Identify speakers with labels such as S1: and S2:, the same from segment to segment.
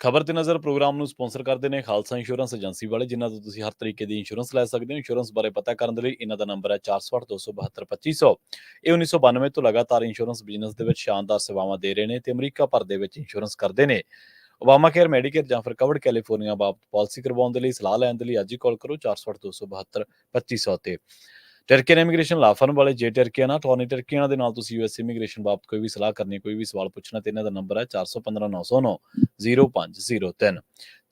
S1: ਖਬਰ ਤੇ ਨਜ਼ਰ ਪ੍ਰੋਗਰਾਮ ਨੂੰ ਸਪਾਂਸਰ ਕਰਦੇ ਨੇ ਖਾਲਸਾ ਇੰਸ਼ੋਰੈਂਸ ਏਜੰਸੀ ਵਾਲੇ, ਜਿਨ੍ਹਾਂ ਤੋਂ ਤੁਸੀਂ ਹਰ ਤਰੀਕੇ ਦੀ ਇੰਸ਼ੋਰੈਂਸ ਲੈ ਸਕਦੇ ਹੋ। ਇੰਸ਼ੋਰੈਂਸ ਬਾਰੇ ਪਤਾ ਕਰਨ ਦੇ ਲਈ ਇਹਨਾਂ ਦਾ ਨੰਬਰ ਹੈ 4827272500 ਇਹ 1992 ਤੋਂ ਲਗਾਤਾਰ ਇੰਸ਼ੋਰੈਂਸ ਬਿਜ਼ਨਸ ਦੇ ਵਿੱਚ ਸ਼ਾਨਦਾਰ ਸੇਵਾਵਾਂ ਦੇ ਰਹੇ ਨੇ ਤੇ ਅਮਰੀਕਾ ਭਰ ਦੇ ਵਿੱਚ ਇੰਸ਼ੋਰੈਂਸ ਕਰਦੇ ਨੇ। ਓਬਾਮਾ ਕੇਅਰ ਮੈਡੀਕੇਅਰ ਜਾਂ ਫਿਰ ਕਵਰਡ ਕੈਲੀਫੋਰਨੀਆ ਬਾਬਤ ਪਾਲਿਸੀ ਕਰਵਾਉਣ ਦੇ ਲਈ ਸਲਾਹ ਲੈਣ ਦੇ ਲਈ ਅੱਜ ਹੀ ਕਾਲ ਕਰੋ 4827272500 ਤੇ। ਟਰਕੀਅਨ ਇਮੀਗ੍ਰੇਸ਼ਨ ਲਾ ਫਰਮ ਵਾਲੇ, ਜੇ ਟਰਕੀਅਨ ਆ ਟੋਨੀ ਦੇ ਨਾਲ ਤੁਸੀਂ ਯੂਐਸ ਇਮੀਗ੍ਰੇਸ਼ਨ ਬਾਬਤ ਕੋਈ ਵੀ ਸਲਾਹ ਕਰਨੀ ਕੋਈ ਵੀ ਸਵਾਲ ਪੁੱਛਣਾ, ਤੇ ਇਹਨਾਂ ਦਾ ਨੰਬਰ ਹੈ 415909 0503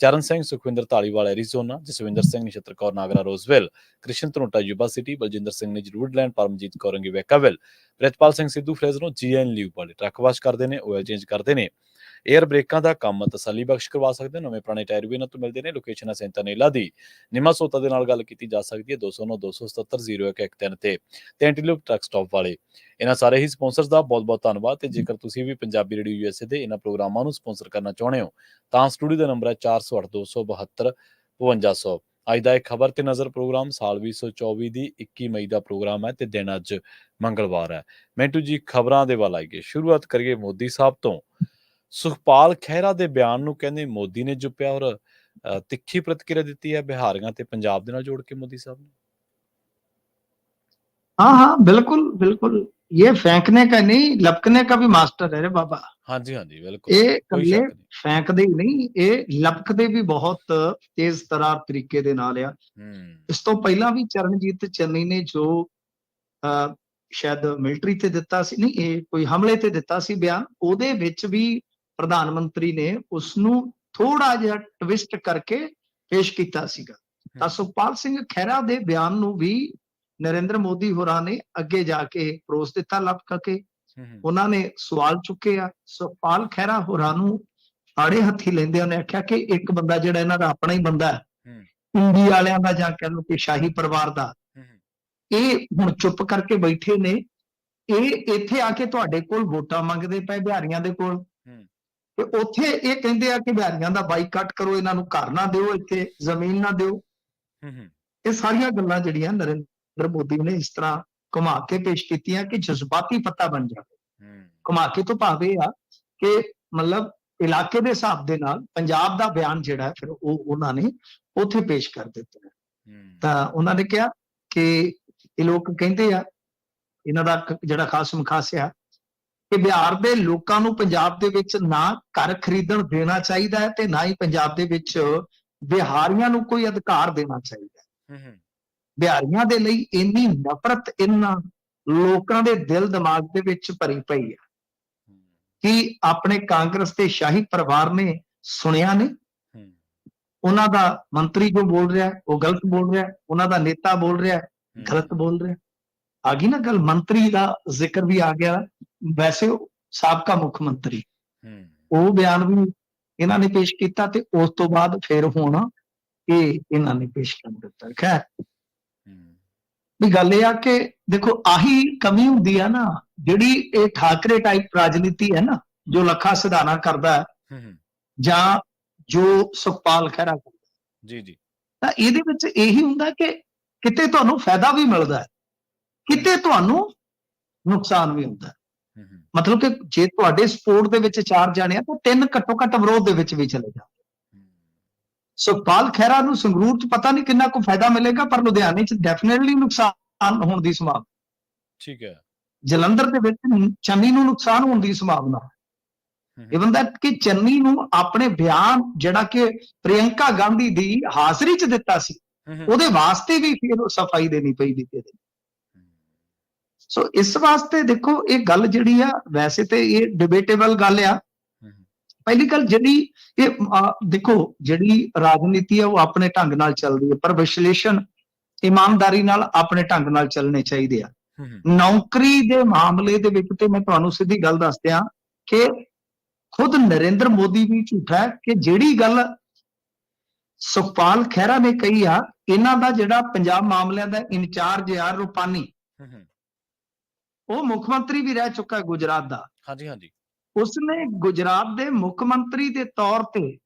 S1: Charan Singh, Sukhwinder Dhaliwal Arizona Jaswinder Singh, Nachhattar Kaur, Nagra, Roseville. Krishan Dhanota, Yuba City, Baljinder Singh ਨੇ ਜਰੂਡਲੈਂਡ ਪਰਮਜੀਤ ਕੌਰ ਅੰਗੀ ਪ੍ਰਿਤਪਾਲ ਸਿੰਘ ਸਿੱਧੂ ਫਰੇਜ਼ਨੋ ਜੀਐਨ ਲਿਊ ਵਾਲੇ ਟਰੱਕ ਵਾਸ਼ ਕਰਦੇ ਨੇ ਆਇਲ ਚੇਂਜ ਕਰਦੇ ਨੇ। 에ਅਰ ਬ੍ਰੇਕਾਂ ਦਾ ਕੰਮ ਤਸੱਲੀ ਬਖਸ਼ ਕਰਵਾ ਸਕਦੇ ਨੇ ਨਵੇਂ ਪੁਰਾਣੇ ਟਾਇਰ ਵੀ ਇਹਨਾਂ ਤੋਂ ਮਿਲਦੇ ਨੇ ਲੋਕੇਸ਼ਨ ਹੈ ਸੈਂਟਾਨੇਲਾ ਦੀ ਨਿਮਾ ਸੋਤਾ ਦੇ ਨਾਲ ਗੱਲ ਕੀਤੀ ਜਾ ਸਕਦੀ ਹੈ 209 277 0113 ਤੇ ਤੇ ਟਰੱਕ ਸਟਾਪ ਵਾਲੇ। ਇਹਨਾਂ ਸਾਰੇ ਹੀ ਸਪਾਂਸਰਸ ਦਾ ਬਹੁਤ-ਬਹੁਤ ਧੰਨਵਾਦ ਤੇ ਜੇਕਰ ਤੁਸੀਂ ਵੀ ਪੰਜਾਬੀ ਰੇਡੀਓ ਯੂਐਸਏ ਦੇ ਇਹਨਾਂ ਪ੍ਰੋਗਰਾਮਾਂ ਨੂੰ ਸਪਾਂਸਰ ਕਰਨਾ ਚਾਹੁੰਦੇ ਹੋ, ਤਾਂ ਸਟੂਡੀਓ ਦਾ ਨੰਬਰ ਹੈ 408272 5500 ਅੱਜ ਦਾ ਇੱਕ ਖਬਰ ਤੇ ਨਜ਼ਰ ਪ੍ਰੋਗਰਾਮ ਸਾਲ 2024 ਦੀ 21 ਮਈ ਦਾ ਪ੍ਰੋਗਰਾਮ ਹੈ ਤੇ ਦਿਨ ਅੱਜ ਮੰਗਲਵਾਰ ਹੈ। ਮੈਂਟੂ ਜੀ ਖਬਰਾਂ ਦੇ ਵੱਲ ਆਈਏ। ਸ਼ੁਰੂਆਤ ਕਰੀਏ ਮੋਦੀ ਸਾਹਿਬ ਤੋਂ। ਸੁਖਪਾਲ ਖਹਿਰਾ ਦੇ ਬਿਆਨ ਨੂੰ ਕਹਿੰਦੇ ਮੋਦੀ ਨੇ ਜੁਪਿਆ ਔਰ ਅ, ਤਿੱਖੀ ਪ੍ਰਤੀਕਿਰਿਆ ਦਿੱਤੀ ਹੈ ਬਿਹਾਰੀਆਂ ਤੇ ਪੰਜਾਬ ਦੇ ਨਾਲ ਜੋੜ ਕੇ ਮੋਦੀ ਸਾਹਿਬ ਨੇ
S2: हाँ हाँ बिल्कुल बिल्कुल ये फेंकने का नहीं लपकने का भी मास्टर है रे बाबा
S1: ਹਾਂਜੀ ਹਾਂਜੀ ਬਿਲਕੁਲ
S2: ਇਹ
S1: ਕੋਈ
S2: ਕੱਲੇ
S1: ਸ਼ੱਕ ਨਹੀਂ
S2: ਫੈਂਕਦੇ ਹੀ ਨਹੀਂ ਇਹ ਲਪਕਦੇ ਵੀ ਬਹੁਤ ਤੇਜ਼ ਤਰਾਰ ਤਰੀਕੇ ਦੇ ਨਾਲ ਆ
S1: ਹੂੰ
S2: ਇਸ ਤੋਂ ਪਹਿਲਾਂ ਵੀ ਚਰਨਜੀਤ ਚੰਨੀ ਨੇ ਜੋ ਅਹ, ਸ਼ਾਇਦ ਮਿਲਟਰੀ ਤੇ ਦਿੱਤਾ ਸੀ ਨਹੀਂ ਇਹ ਕੋਈ ਹਮਲੇ ਤੇ ਦਿੱਤਾ ਸੀ ਬਿਆਨ ਉਹਦੇ ਵਿੱਚ ਵੀ ਪ੍ਰਧਾਨ ਮੰਤਰੀ ਨੇ ਉਸ ਨੂੰ ਥੋੜਾ ਜਿਹਾ ਟਵਿਸਟ ਕਰਕੇ ਪੇਸ਼ ਕੀਤਾ ਸੀਗਾ। ਤਾਂ ਸੁਖਪਾਲ ਸਿੰਘ ਖਹਿਰਾ ਦੇ ਬਿਆਨ ਨੂੰ ਵੀ ਨਰਿੰਦਰ ਮੋਦੀ ਹੋਰਾਂ ਨੇ ਅੱਗੇ ਜਾ ਕੇ ਪਰੋਸ ਦਿੱਤਾ ਲਪਕ ਕੇ ਉਹਨਾਂ ਨੇ ਸਵਾਲ ਚੁੱਕੇ ਆ। ਸੁਖਪਾਲ ਖਹਿਰਾ ਹੋਰਾਂ ਨੂੰ ਆੜੇ ਹੱਥੀ ਲੈਂਦੇ ਉਹਨੇ ਆਖਿਆ ਕਿ ਇੱਕ ਬੰਦਾ ਜਿਹੜਾ ਇਹਨਾਂ ਦਾ ਆਪਣਾ ਹੀ ਬੰਦਾ ਹੈ। ਇੰਡੀ ਵਾਲਿਆਂ ਦਾ ਜਾਂ ਕਹਿ ਲਓ ਕਿ ਸ਼ਾਹੀ ਪਰਿਵਾਰ ਦਾ। ਇਹ ਹੁਣ ਚੁੱਪ ਕਰਕੇ ਬੈਠੇ ਨੇ। ਇਹ ਇੱਥੇ ਆ ਕੇ ਤੁਹਾਡੇ ਕੋਲ ਵੋਟਾਂ ਮੰਗਦੇ ਪਏ ਬਿਹਾਰੀਆਂ ਦੇ ਕੋਲ। ਤੇ ਉੱਥੇ ਇਹ ਕਹਿੰਦੇ ਆ ਕਿ ਬਿਹਾਰੀਆਂ ਦਾ ਬਾਈਕਾਟ ਕਰੋ ਇਹਨਾਂ ਨੂੰ ਘਰ ਨਾ ਦਿਓ ਇੱਥੇ ਜ਼ਮੀਨ ਨਾ ਦਿਓ। ਇਹ ਸਾਰੀਆਂ ਗੱਲਾਂ ਜਿਹੜੀਆਂ ਨਰਿੰਦਰ ਮੋਦੀ ਨੇ ਇਸ ਤਰ੍ਹਾਂ ਘੁਮਾ ਕੇ ਪੇਸ਼ ਕੀਤੀਆਂ ਕਿ ਜਜ਼ਬਾਤੀ ਪੱਤਾ ਬਣ ਜਾਵੇ। ਘੁਮਾ ਕੇ ਤੋਂ ਭਾਵ ਆ ਕਿ ਮਤਲਬ ਇਲਾਕੇ ਦੇ ਹਿਸਾਬ ਦੇ ਨਾਲ ਪੰਜਾਬ ਦਾ ਬਿਆਨ ਜਿਹੜਾ ਫਿਰ ਉਹ ਉਹਨਾਂ ਨੇ ਉੱਥੇ ਪੇਸ਼ ਕਰ ਦਿੱਤਾ ਤਾਂ ਉਹਨਾਂ ਨੇ ਕਿਹਾ ਕਿ ਇਹ ਲੋਕ ਕਹਿੰਦੇ ਆ ਇਹਨਾਂ ਦਾ ਜਿਹੜਾ ਖਾਸ ਮੁਖਾਸ ਆ ਕਿ ਬਿਹਾਰ ਦੇ ਲੋਕਾਂ ਨੂੰ ਪੰਜਾਬ ਦੇ ਵਿੱਚ ਨਾ ਘਰ ਖਰੀਦਣ ਦੇਣਾ ਚਾਹੀਦਾ ਹੈ ਤੇ ਨਾ ਹੀ ਪੰਜਾਬ ਦੇ ਵਿੱਚ ਬਿਹਾਰੀਆਂ ਨੂੰ ਕੋਈ ਅਧਿਕਾਰ ਦੇਣਾ ਚਾਹੀਦਾ ਹੈ। ਬਿਹਾਰੀਆਂ ਦੇ ਲਈ ਇੰਨੀ ਨਫ਼ਰਤ ਇਹਨਾਂ ਲੋਕਾਂ ਦੇ ਦਿਲ ਦਿਮਾਗ ਦੇ ਵਿੱਚ ਭਰੀ ਪਈ ਹੈ ਕਿ ਆਪਣੇ ਕਾਂਗਰਸ ਤੇ ਸ਼ਾਹੀ ਪਰਿਵਾਰ ਨੇ ਸੁਣਿਆ ਨਹੀਂ। ਉਹਨਾਂ ਦਾ ਮੰਤਰੀ ਜੋ ਬੋਲ ਰਿਹਾ ਉਹ ਗਲਤ ਬੋਲ ਰਿਹਾ ਉਹਨਾਂ ਦਾ ਨੇਤਾ ਬੋਲ ਰਿਹਾ ਗਲਤ ਬੋਲ ਰਿਹਾ। ਆ ਗਈ ਨਾ ਗੱਲ ਮੰਤਰੀ ਦਾ ਜ਼ਿਕਰ ਵੀ ਆ ਗਿਆ। ਵੈਸੇ ਸਾਬਕਾ ਮੁੱਖ ਮੰਤਰੀ। ਉਹ ਬਿਆਨ ਵੀ ਇਹਨਾਂ ਨੇ ਪੇਸ਼ ਕੀਤਾ ਤੇ ਉਸ ਤੋਂ ਬਾਅਦ ਫਿਰ ਹੁਣ ਇਹ ਇਹਨਾਂ ਨੇ ਪੇਸ਼ ਕਰ ਦਿੱਤਾ। ਖੈਰ। ਵੀ ਗੱਲ ਇਹ ਆ ਕਿ ਦੇਖੋ ਆਹੀ ਕਮੀ ਹੁੰਦੀ ਆ ਨਾ ਜਿਹੜੀ ਇਹ ਠਾਕਰੇ ਟਾਈਪ ਰਾਜਨੀਤੀ ਹੈ ਨਾ ਜੋ ਲੱਖਾ ਸਿਧਾਣਾ ਕਰਦਾ ਜਾਂ ਜੋ ਸੁਖਪਾਲ ਖਹਿਰਾ ਕਰਦਾ
S1: ਜੀ ਜੀ।
S2: ਤਾਂ ਇਹਦੇ ਵਿੱਚ ਇਹੀ ਹੁੰਦਾ ਕਿ ਕਿਤੇ ਤੁਹਾਨੂੰ ਫਾਇਦਾ ਵੀ ਮਿਲਦਾ ਹੈ ਕਿਤੇ ਤੁਹਾਨੂੰ ਨੁਕਸਾਨ ਵੀ ਹੁੰਦਾ ਮਤਲਬ ਕਿ ਜੇ ਤੁਹਾਡੇ ਸਪੋਰਟ ਦੇ ਵਿੱਚ ਚਾਰ ਜਾਣੇ ਆ ਤਾਂ ਤਿੰਨ ਘੱਟੋ ਘੱਟ ਵਿਰੋਧ ਦੇ ਵਿੱਚ ਵੀ ਚਲੇ
S1: ਹੂੰ,
S2: ਸੁਖਪਾਲ ਖਹਿਰਾ ਨੂੰ ਸੰਗਰੂਰ ਚ ਪਤਾ ਨਹੀਂ ਕਿੰਨਾ ਕੁ ਫਾਇਦਾ ਮਿਲੇਗਾ ਪਰ ਲੁਧਿਆਣੇ ਚ ਡੈਫੀਨਿਟਲੀ ਨੁਕਸਾਨ ਹੋਣ ਦੀ ਸੰਭਾਵਨਾ।
S1: ਠੀਕ ਹੈ।
S2: ਜਲੰਧਰ ਦੇ ਵਿੱਚ ਚੰਨੀ ਨੂੰ ਨੁਕਸਾਨ ਹੋਣ ਦੀ ਸੰਭਾਵਨਾ। ਇਹ ਬੰਦਾ ਕਿ ਚੰਨੀ ਨੂੰ ਆਪਣੇ ਬਿਆਨ ਜਿਹੜਾ ਕਿ ਪ੍ਰਿਯੰਕਾ ਗਾਂਧੀ ਦੀ ਹਾਜ਼ਰੀ ਚ ਦਿੱਤਾ ਸੀ ਉਹਦੇ ਵਾਸਤੇ ਵੀ ਫਿਰ ਸਫ਼ਾਈ ਦੇਣੀ ਪਈ ਦੀ। ਤੇ
S1: ਹੂੰ,
S2: ਸੋ ਇਸ ਵਾਸਤੇ ਦੇਖੋ ਇਹ ਗੱਲ ਜਿਹੜੀ ਆ ਵੈਸੇ ਤੇ ਇਹ ਡਿਬੇਟੇਬਲ ਗੱਲ ਆ। ਪਹਿਲੀ ਗੱਲ ਜਿਹੜੀ ਇਹ ਦੇਖੋ ਜਿਹੜੀ ਰਾਜਨੀਤੀ ਆ ਉਹ ਆਪਣੇ ਢੰਗ ਨਾਲ ਚੱਲਦੀ ਹੈ ਪਰ ਵਿਸ਼ਲੇਸ਼ਣ ਇਮਾਨਦਾਰੀ ਨਾਲ ਆਪਣੇ ਢੰਗ ਨਾਲ ਚੱਲਣੇ ਚਾਹੀਦੇ ਆ। ਨੌਕਰੀ ਦੇ ਮਾਮਲੇ ਦੇ ਵਿੱਚ ਤੇ ਮੈਂ ਤੁਹਾਨੂੰ ਸਿੱਧੀ ਗੱਲ ਦੱਸ ਦਿਆਂ ਕਿ ਖੁਦ ਨਰਿੰਦਰ ਮੋਦੀ ਵੀ ਝੂਠਾ ਹੈ ਕਿ ਜਿਹੜੀ ਗੱਲ ਸੁਖਪਾਲ ਖਹਿਰਾ ਨੇ ਕਹੀ ਆ ਇਹਨਾਂ ਦਾ ਜਿਹੜਾ ਪੰਜਾਬ ਮਾਮਲਿਆਂ ਦਾ ਇੰਚਾਰਜ ਆ ਰੂਪਾਨੀ। ਉਹ ਮੁੱਖ ਮੰਤਰੀ ਵੀ ਰਹਿ ਚੁੱਕਾ ਗੁਜਰਾਤ ਦਾ।
S1: ਹਾਂਜੀ ਹਾਂਜੀ।
S2: ਉਸਨੇ ਗੁਜਰਾਤ ਦੇ ਮੁੱਖ ਮੰਤਰੀ ਦੇ ਤੌਰ ਤੇ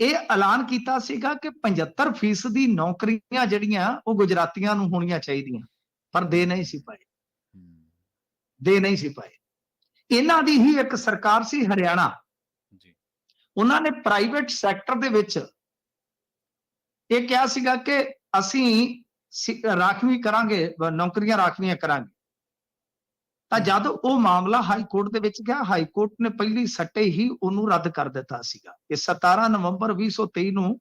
S2: ਇਹ ਐਲਾਨ ਕੀਤਾ ਸੀਗਾ ਕਿ 75% ਦੀ ਨੌਕਰੀਆਂ ਜਿਹੜੀਆਂ ਉਹ ਗੁਜਰਾਤੀਆਂ ਨੂੰ ਹੋਣੀਆਂ ਚਾਹੀਦੀਆਂ। ਪਰ ਦੇ ਨਹੀਂ ਸੀ ਪਾਏ। ਦੇ ਨਹੀਂ ਸੀ ਪਾਏ। ਇਹਨਾਂ ਦੀ ਹੀ ਇੱਕ ਸਰਕਾਰ ਸੀ ਹਰਿਆਣਾ।
S1: ਜੀ।
S2: ਉਹਨਾਂ ਨੇ ਪ੍ਰਾਈਵੇਟ ਸੈਕਟਰ ਦੇ ਵਿੱਚ ਇਹ ਕਿਹਾ ਸੀਗਾ ਕਿ ਅਸੀਂ ਰਾਖਵੀਂ ਕਰਾਂਗੇ ਨੌਕਰੀਆਂ ਰਾਖਵੀਆਂ ਕਰਾਂਗੇ। ਤਾਂ ਜਦ ਉਹ ਮਾਮਲਾ ਹਾਈ ਕੋਰਟ ਦੇ ਵਿੱਚ ਗਿਆ ਹਾਈ ਕੋਰਟ ਨੇ ਪਹਿਲੀ ਸੱਟੇ ਹੀ ਉਹਨੂੰ ਰੱਦ ਕਰ ਦਿੱਤਾ ਸੀਗਾ। ਇਹ 17 ਨਵੰਬਰ 2023 ਨੂੰ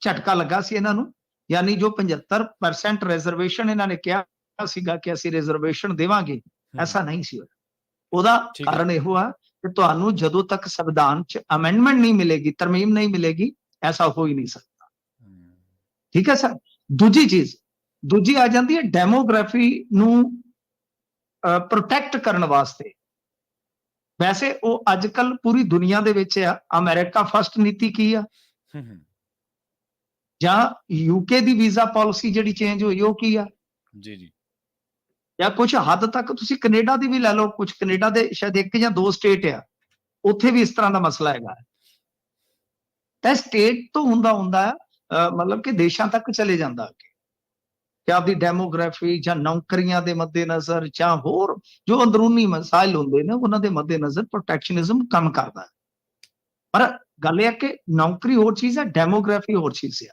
S2: ਝਟਕਾ ਲੱਗਾ ਸੀ ਇਹਨਾਂ ਨੂੰ ਯਾਨੀ ਜੋ 75% ਰਿਜ਼ਰਵੇਸ਼ਨ ਇਹਨਾਂ ਨੇ ਕਿਹਾ ਸੀਗਾ ਕਿ ਅਸੀਂ ਰਿਜ਼ਰਵੇਸ਼ਨ ਦੇਵਾਂਗੇ ਐਸਾ ਨਹੀਂ ਸੀ ਹੋਇਆ। ਉਹਦਾ। ਕਾਰਨ ਇਹ ਆ ਕਿ ਤੁਹਾਨੂੰ ਜਦੋਂ ਤੱਕ ਸੰਵਿਧਾਨ 'ਚ ਅਮੈਂਡਮੈਂਟ ਨਹੀਂ ਮਿਲੇਗੀ ਤਰਮੀਮ ਨਹੀਂ ਮਿਲੇਗੀ ਐਸਾ ਹੋ ਹੀ ਨਹੀਂ ਸਕਦਾ। ਠੀਕ ਹੈ ਸਰ? ਦੂਜੀ ਚੀਜ਼ ਦੂਜੀ ਆ ਜਾਂਦੀ ਹੈ ਡੈਮੋਗ੍ਰਾਫੀ ਨੂੰ ਪ੍ਰੋਟੈਕਟ ਕਰਨ ਵਾਸਤੇ। ਵੈਸੇ ਉਹ ਅੱਜ ਕੱਲ ਪੂਰੀ ਦੁਨੀਆ ਦੇ ਵਿੱਚ ਆ। ਅਮਰੀਕਾ ਫਸਟ ਨੀਤੀ ਕੀ ਆ? ਜਾਂ ਯੂਕੇ ਦੀ ਵੀਜ਼ਾ ਪਾਲਿਸੀ ਜਿਹੜੀ ਚੇਂਜ ਹੋਈ ਉਹ ਕੀ ਆ?
S1: ਜੀ ਜੀ।
S2: ਜਾਂ ਕੁਝ ਹੱਦ ਤੱਕ ਤੁਸੀਂ ਕੈਨੇਡਾ ਦੀ ਵੀ ਲੈ ਲਓ ਕੁਝ ਕੈਨੇਡਾ ਦੇ ਸ਼ਾਇਦ ਇੱਕ ਜਾਂ ਦੋ ਸਟੇਟ ਆ। ਉੱਥੇ ਵੀ ਇਸ ਤਰ੍ਹਾਂ ਦਾ ਮਸਲਾ ਹੈਗਾ। ਤਾਂ ਸਟੇਟ ਤੋਂ ਹੁੰਦਾ ਹੁੰਦਾ ਹੈ, ਮਤਲਬ ਕਿ ਦੇਸ਼ਾਂ ਤੱਕ ਚਲੇ ਜਾਂਦਾ ਅੱਗੇ। ਕਿ ਆਪਦੀ ਡੈਮੋਗ੍ਰਾਫੀ ਜਾਂ ਨੌਕਰੀਆਂ ਦੇ ਮੱਦੇਨਜ਼ਰ ਜਾਂ ਹੋਰ ਜੋ ਅੰਦਰੂਨੀ ਮਸਾਇਲ ਹੁੰਦੇ ਨੇ ਉਹਨਾਂ ਦੇ ਮੱਦੇਨਜ਼ਰ ਪ੍ਰੋਟੈਕਸ਼ਨਿਜ਼ਮ ਕੰਮ ਕਰਦਾ ਹੈ। ਪਰ ਗੱਲ ਇਹ ਹੈ ਕਿ ਨੌਕਰੀ ਹੋਰ ਚੀਜ਼ ਹੈ ਡੈਮੋਗ੍ਰਾਫੀ ਹੋਰ ਚੀਜ਼ ਹੈ।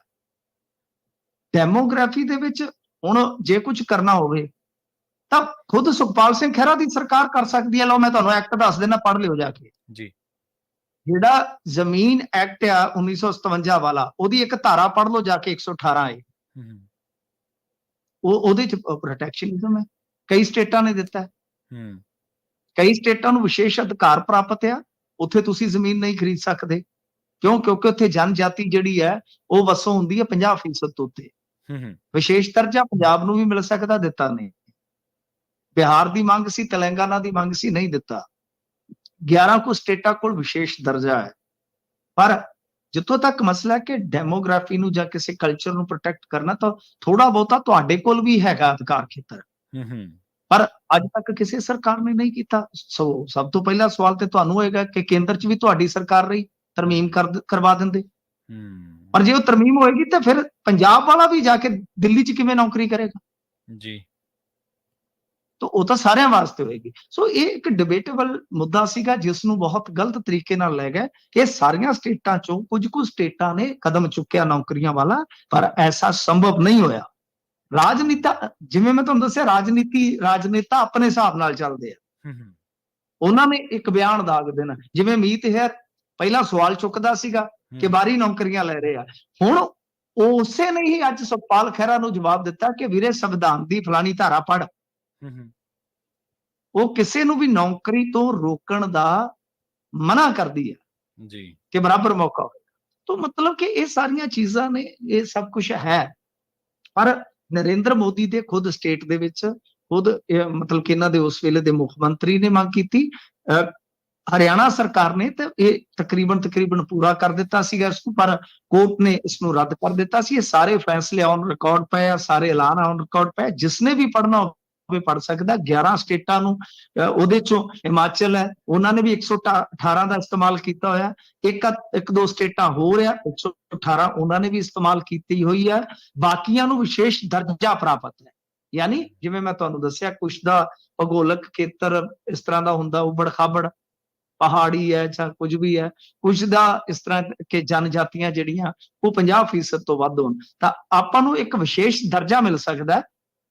S2: ਡੈਮੋਗ੍ਰਾਫੀ ਦੇ ਵਿੱਚ ਹੁਣ ਜੇ ਕੁਝ ਕਰਨਾ ਹੋਵੇ ਤਾਂ ਖੁਦ ਸੁਖਪਾਲ ਸਿੰਘ ਖਹਿਰਾ ਦੀ ਸਰਕਾਰ ਕਰ ਸਕਦੀ ਹੈ। ਲਓ ਮੈਂ ਤੁਹਾਨੂੰ ਐਕਟ ਦੱਸ ਦੇਣਾ ਪੜ੍ਹ ਲਿਓ ਜਾ ਕੇ।
S1: ਜੀ।
S2: ਜਿਹੜਾ ਜ਼ਮੀਨ ਐਕਟ ਆ 1957 ਵਾਲਾ ਉਹਦੀ ਇੱਕ ਧਾਰਾ ਪੜ੍ਹ ਲਓ ਜਾ ਕੇ 118 ਹੈ
S1: ਹਮ, ਹਮ,
S2: ਉਹ ਉਹਦੇ ਚ ਪ੍ਰੋਟੈਕਸ਼ਨਿਜ਼ਮ ਹੈ। ਕਈ ਸਟੇਟਾਂ ਨੇ ਦਿੱਤਾ। ਹੈ। ਕਈ ਸਟੇਟਾਂ ਨੂੰ ਵਿਸ਼ੇਸ਼ ਅਧਿਕਾਰ ਪ੍ਰਾਪਤ ਆ। ਉੱਥੇ ਤੁਸੀਂ ਜ਼ਮੀਨ ਨਹੀਂ ਖਰੀਦ ਸਕਦੇ। ਕਿਉਂ? ਕਿਉਂਕਿ ਉੱਥੇ ਜਨਜਾਤੀ ਜਿਹੜੀ ਹੈ ਉਹ ਵਸੋਂ ਹੁੰਦੀ ਹੈ 50% ਤੋਂ ਉੱਤੇ।
S1: ਹਮ,
S2: ਵਿਸ਼ੇਸ਼ ਦਰਜਾ ਪੰਜਾਬ ਨੂੰ ਵੀ ਮਿਲ ਸਕਦਾ ਦਿੱਤਾ ਨਹੀਂ। ਬਿਹਾਰ ਦੀ ਮੰਗ ਸੀ ਤੇਲੰਗਾਨਾ ਦੀ ਮੰਗ ਸੀ ਨਹੀਂ ਦਿੱਤਾ। 11 ਕੁ ਸਟੇਟਾਂ ਕੋਲ ਵਿਸ਼ੇਸ਼ ਦਰਜਾ ਹੈ। ਪਰ ਜਿੱਥੋਂ ਤੱਕ ਮਸਲਾ ਹੈ ਕਿ ਡੈਮੋਗ੍ਰਾਫੀ ਨੂੰ ਜਾਂ ਕਿਸੇ ਕਲਚਰ ਨੂੰ ਪ੍ਰੋਟੈਕਟ ਕਰਨਾ ਤਾਂ ਥੋੜਾ ਬਹੁਤਾ ਤੁਹਾਡੇ ਕੋਲ ਵੀ ਹੈਗਾ ਅਧਿਕਾਰ ਖੇਤਰ। ਪਰ ਅੱਜ ਤੱਕ ਕਿਸੇ ਸਰਕਾਰ ਨੇ ਨਹੀਂ ਕੀਤਾ। ਸੋ ਸਭ ਤੋਂ ਪਹਿਲਾ ਸਵਾਲ ਤੇ ਤੁਹਾਨੂੰ ਹੋਏਗਾ ਕਿ ਕੇਂਦਰ 'ਚ ਵੀ ਤੁਹਾਡੀ ਸਰਕਾਰ ਰਹੀ ਤਰਮੀਮ ਕਰਵਾ ਦਿੰਦੇ।
S1: ਹਮ,
S2: ਪਰ ਜੇ ਉਹ ਤਰਮੀਮ ਹੋਏਗੀ ਤਾਂ ਫਿਰ ਪੰਜਾਬ ਵਾਲਾ ਵੀ ਜਾ ਕੇ ਦਿੱਲੀ 'ਚ ਕਿਵੇਂ ਨੌਕਰੀ ਕਰੇਗਾ?
S1: ਜੀ।
S2: ਤਾਂ ਉਹ ਤਾਂ ਸਾਰਿਆਂ ਵਾਸਤੇ ਹੋਏਗੀ। ਸੋ ਇਹ ਇੱਕ ਡਿਬੇਟੇਬਲ ਮੁੱਦਾ ਸੀਗਾ ਜਿਸ ਨੂੰ ਬਹੁਤ ਗਲਤ ਤਰੀਕੇ ਨਾਲ ਲੈ ਗਏ ਕਿ ਸਾਰੀਆਂ ਸਟੇਟਾਂ ਚੋਂ ਕੁਝ ਕੁ ਸਟੇਟਾਂ ਨੇ ਕਦਮ ਚੁੱਕਿਆ ਨੌਕਰੀਆਂ ਵਾਲਾ ਪਰ ਐਸਾ ਸੰਭਵ ਨਹੀਂ ਹੋਇਆ। ਰਾਜਨੀਤਾ ਜਿਵੇਂ ਮੈਂ ਤੁਹਾਨੂੰ ਦੱਸਿਆ ਰਾਜਨੀਤੀ ਰਾਜਨੇਤਾ ਆਪਣੇ ਹਿਸਾਬ ਨਾਲ ਚੱਲਦੇ ਆ। ਉਹਨਾਂ ਨੇ ਇੱਕ ਬਿਆਨ ਦਾਗ ਦੇਣਾ। ਜਿਵੇਂ ਮੀਤ ਹੈ ਪਹਿਲਾਂ ਸਵਾਲ ਚੁੱਕਦਾ ਸੀਗਾ ਕਿ ਬਾਰੀ ਨੌਕਰੀਆਂ ਲੈ ਰਹੇ ਆ। ਹੁਣ ਉਸੇ ਨੇ ਹੀ ਅੱਜ ਸੁਖਪਾਲ ਖਹਿਰਾ ਨੂੰ ਜਵਾਬ ਦਿੱਤਾ ਕਿ ਵੀਰੇ ਸੰਵਿਧਾਨ ਦੀ ਫਲਾਣੀ ਧਾਰਾ ਪੜ੍ਹ। ਉਹ ਕਿਸੇ ਨੂੰ ਵੀ ਨੌਕਰੀ ਤੋਂ ਰੋਕਣ ਦਾ ਮਨਾ ਕਰਦੀ ਹੈ
S1: ਜੀ।
S2: ਕਿ ਬਰਾਬਰ ਮੌਕਾ ਹੋਵੇ। ਤਾਂ ਮਤਲਬ ਕਿ ਇਹ ਸਾਰੀਆਂ ਚੀਜ਼ਾਂ ਨੇ ਇਹ ਸਭ ਕੁਝ ਹੈ। ਪਰ ਨਰਿੰਦਰ ਮੋਦੀ ਦੇ ਖੁਦ ਸਟੇਟ ਦੇ ਵਿੱਚ ਖੁਦ ਮਤਲਬ ਕਿ ਇਹਨਾਂ ਦੇ ਉਸ ਵੇਲੇ ਦੇ ਮੁੱਖ ਮੰਤਰੀ ਨੇ ਮੰਗ ਕੀਤੀ। ਹਰਿਆਣਾ ਸਰਕਾਰ ਨੇ ਤੇ ਇਹ ਤਕਰੀਬਨ ਤਕਰੀਬਨ ਪੂਰਾ ਕਰ ਦਿੱਤਾ ਸੀਗਾ ਇਸ ਨੂੰ ਪਰ ਕੋਰਟ ਨੇ ਇਸ ਨੂੰ ਰੱਦ ਕਰ ਦਿੱਤਾ ਸੀ। ਇਹ ਸਾਰੇ ਫੈਸਲੇ ਔਨ ਰਿਕਾਰਡ ਪਏ ਆ ਸਾਰੇ ਐਲਾਨ ਔਨ ਰਿਕਾਰਡ ਪਏ। ਜਿਸਨੇ ਵੀ ਪੜਨਾ ਹੋਵੇ ਪੜ ਸਕਦਾ 11 ਸਟੇਟਾਂ ਨੂੰ ਉਹਦੇ ਚੋਂ ਹਿਮਾਚਲ ਹੈ, ਉਹਨਾਂ ਨੇ ਵੀ 118 ਦਾ ਇਸਤੇਮਾਲ ਕੀਤਾ ਹੋਇਆ, ਇੱਕ ਇੱਕ ਦੋ ਸਟੇਟਾਂ ਹੋਰ ਆ 118 ਉਹਨਾਂ ਨੇ ਵੀ ਇਸਤੇਮਾਲ ਕੀਤੀ ਹੋਈ ਹੈ ਬਾਕੀਆਂ ਨੂੰ ਵਿਸ਼ੇਸ਼ ਦਰਜਾ ਪ੍ਰਾਪਤ ਹੈ। ਯਾਨੀ ਜਿਵੇਂ ਮੈਂ ਤੁਹਾਨੂੰ ਦੱਸਿਆ, ਕੁਛ ਦਾ ਭੂਗੋਲਿਕ ਖੇਤਰ ਇਸ ਤਰ੍ਹਾਂ ਦਾ ਹੁੰਦਾ ਉਬੜ ਖਾਬੜ ਪਹਾੜੀ ਹੈ ਜਾਂ ਕੁਝ ਵੀ ਹੈ ਕੁਝ ਦਾ ਇਸ ਤਰ੍ਹਾਂ ਕਿ ਜਨਜਾਤੀਆਂ ਜਿਹੜੀਆਂ, ਉਹ 50% ਤੋਂ ਵੱਧ ਹੋਣ। ਤਾਂ ਆਪਾਂ ਨੂੰ ਇੱਕ ਵਿਸ਼ੇਸ਼ ਦਰਜਾ ਮਿਲ ਸਕਦਾ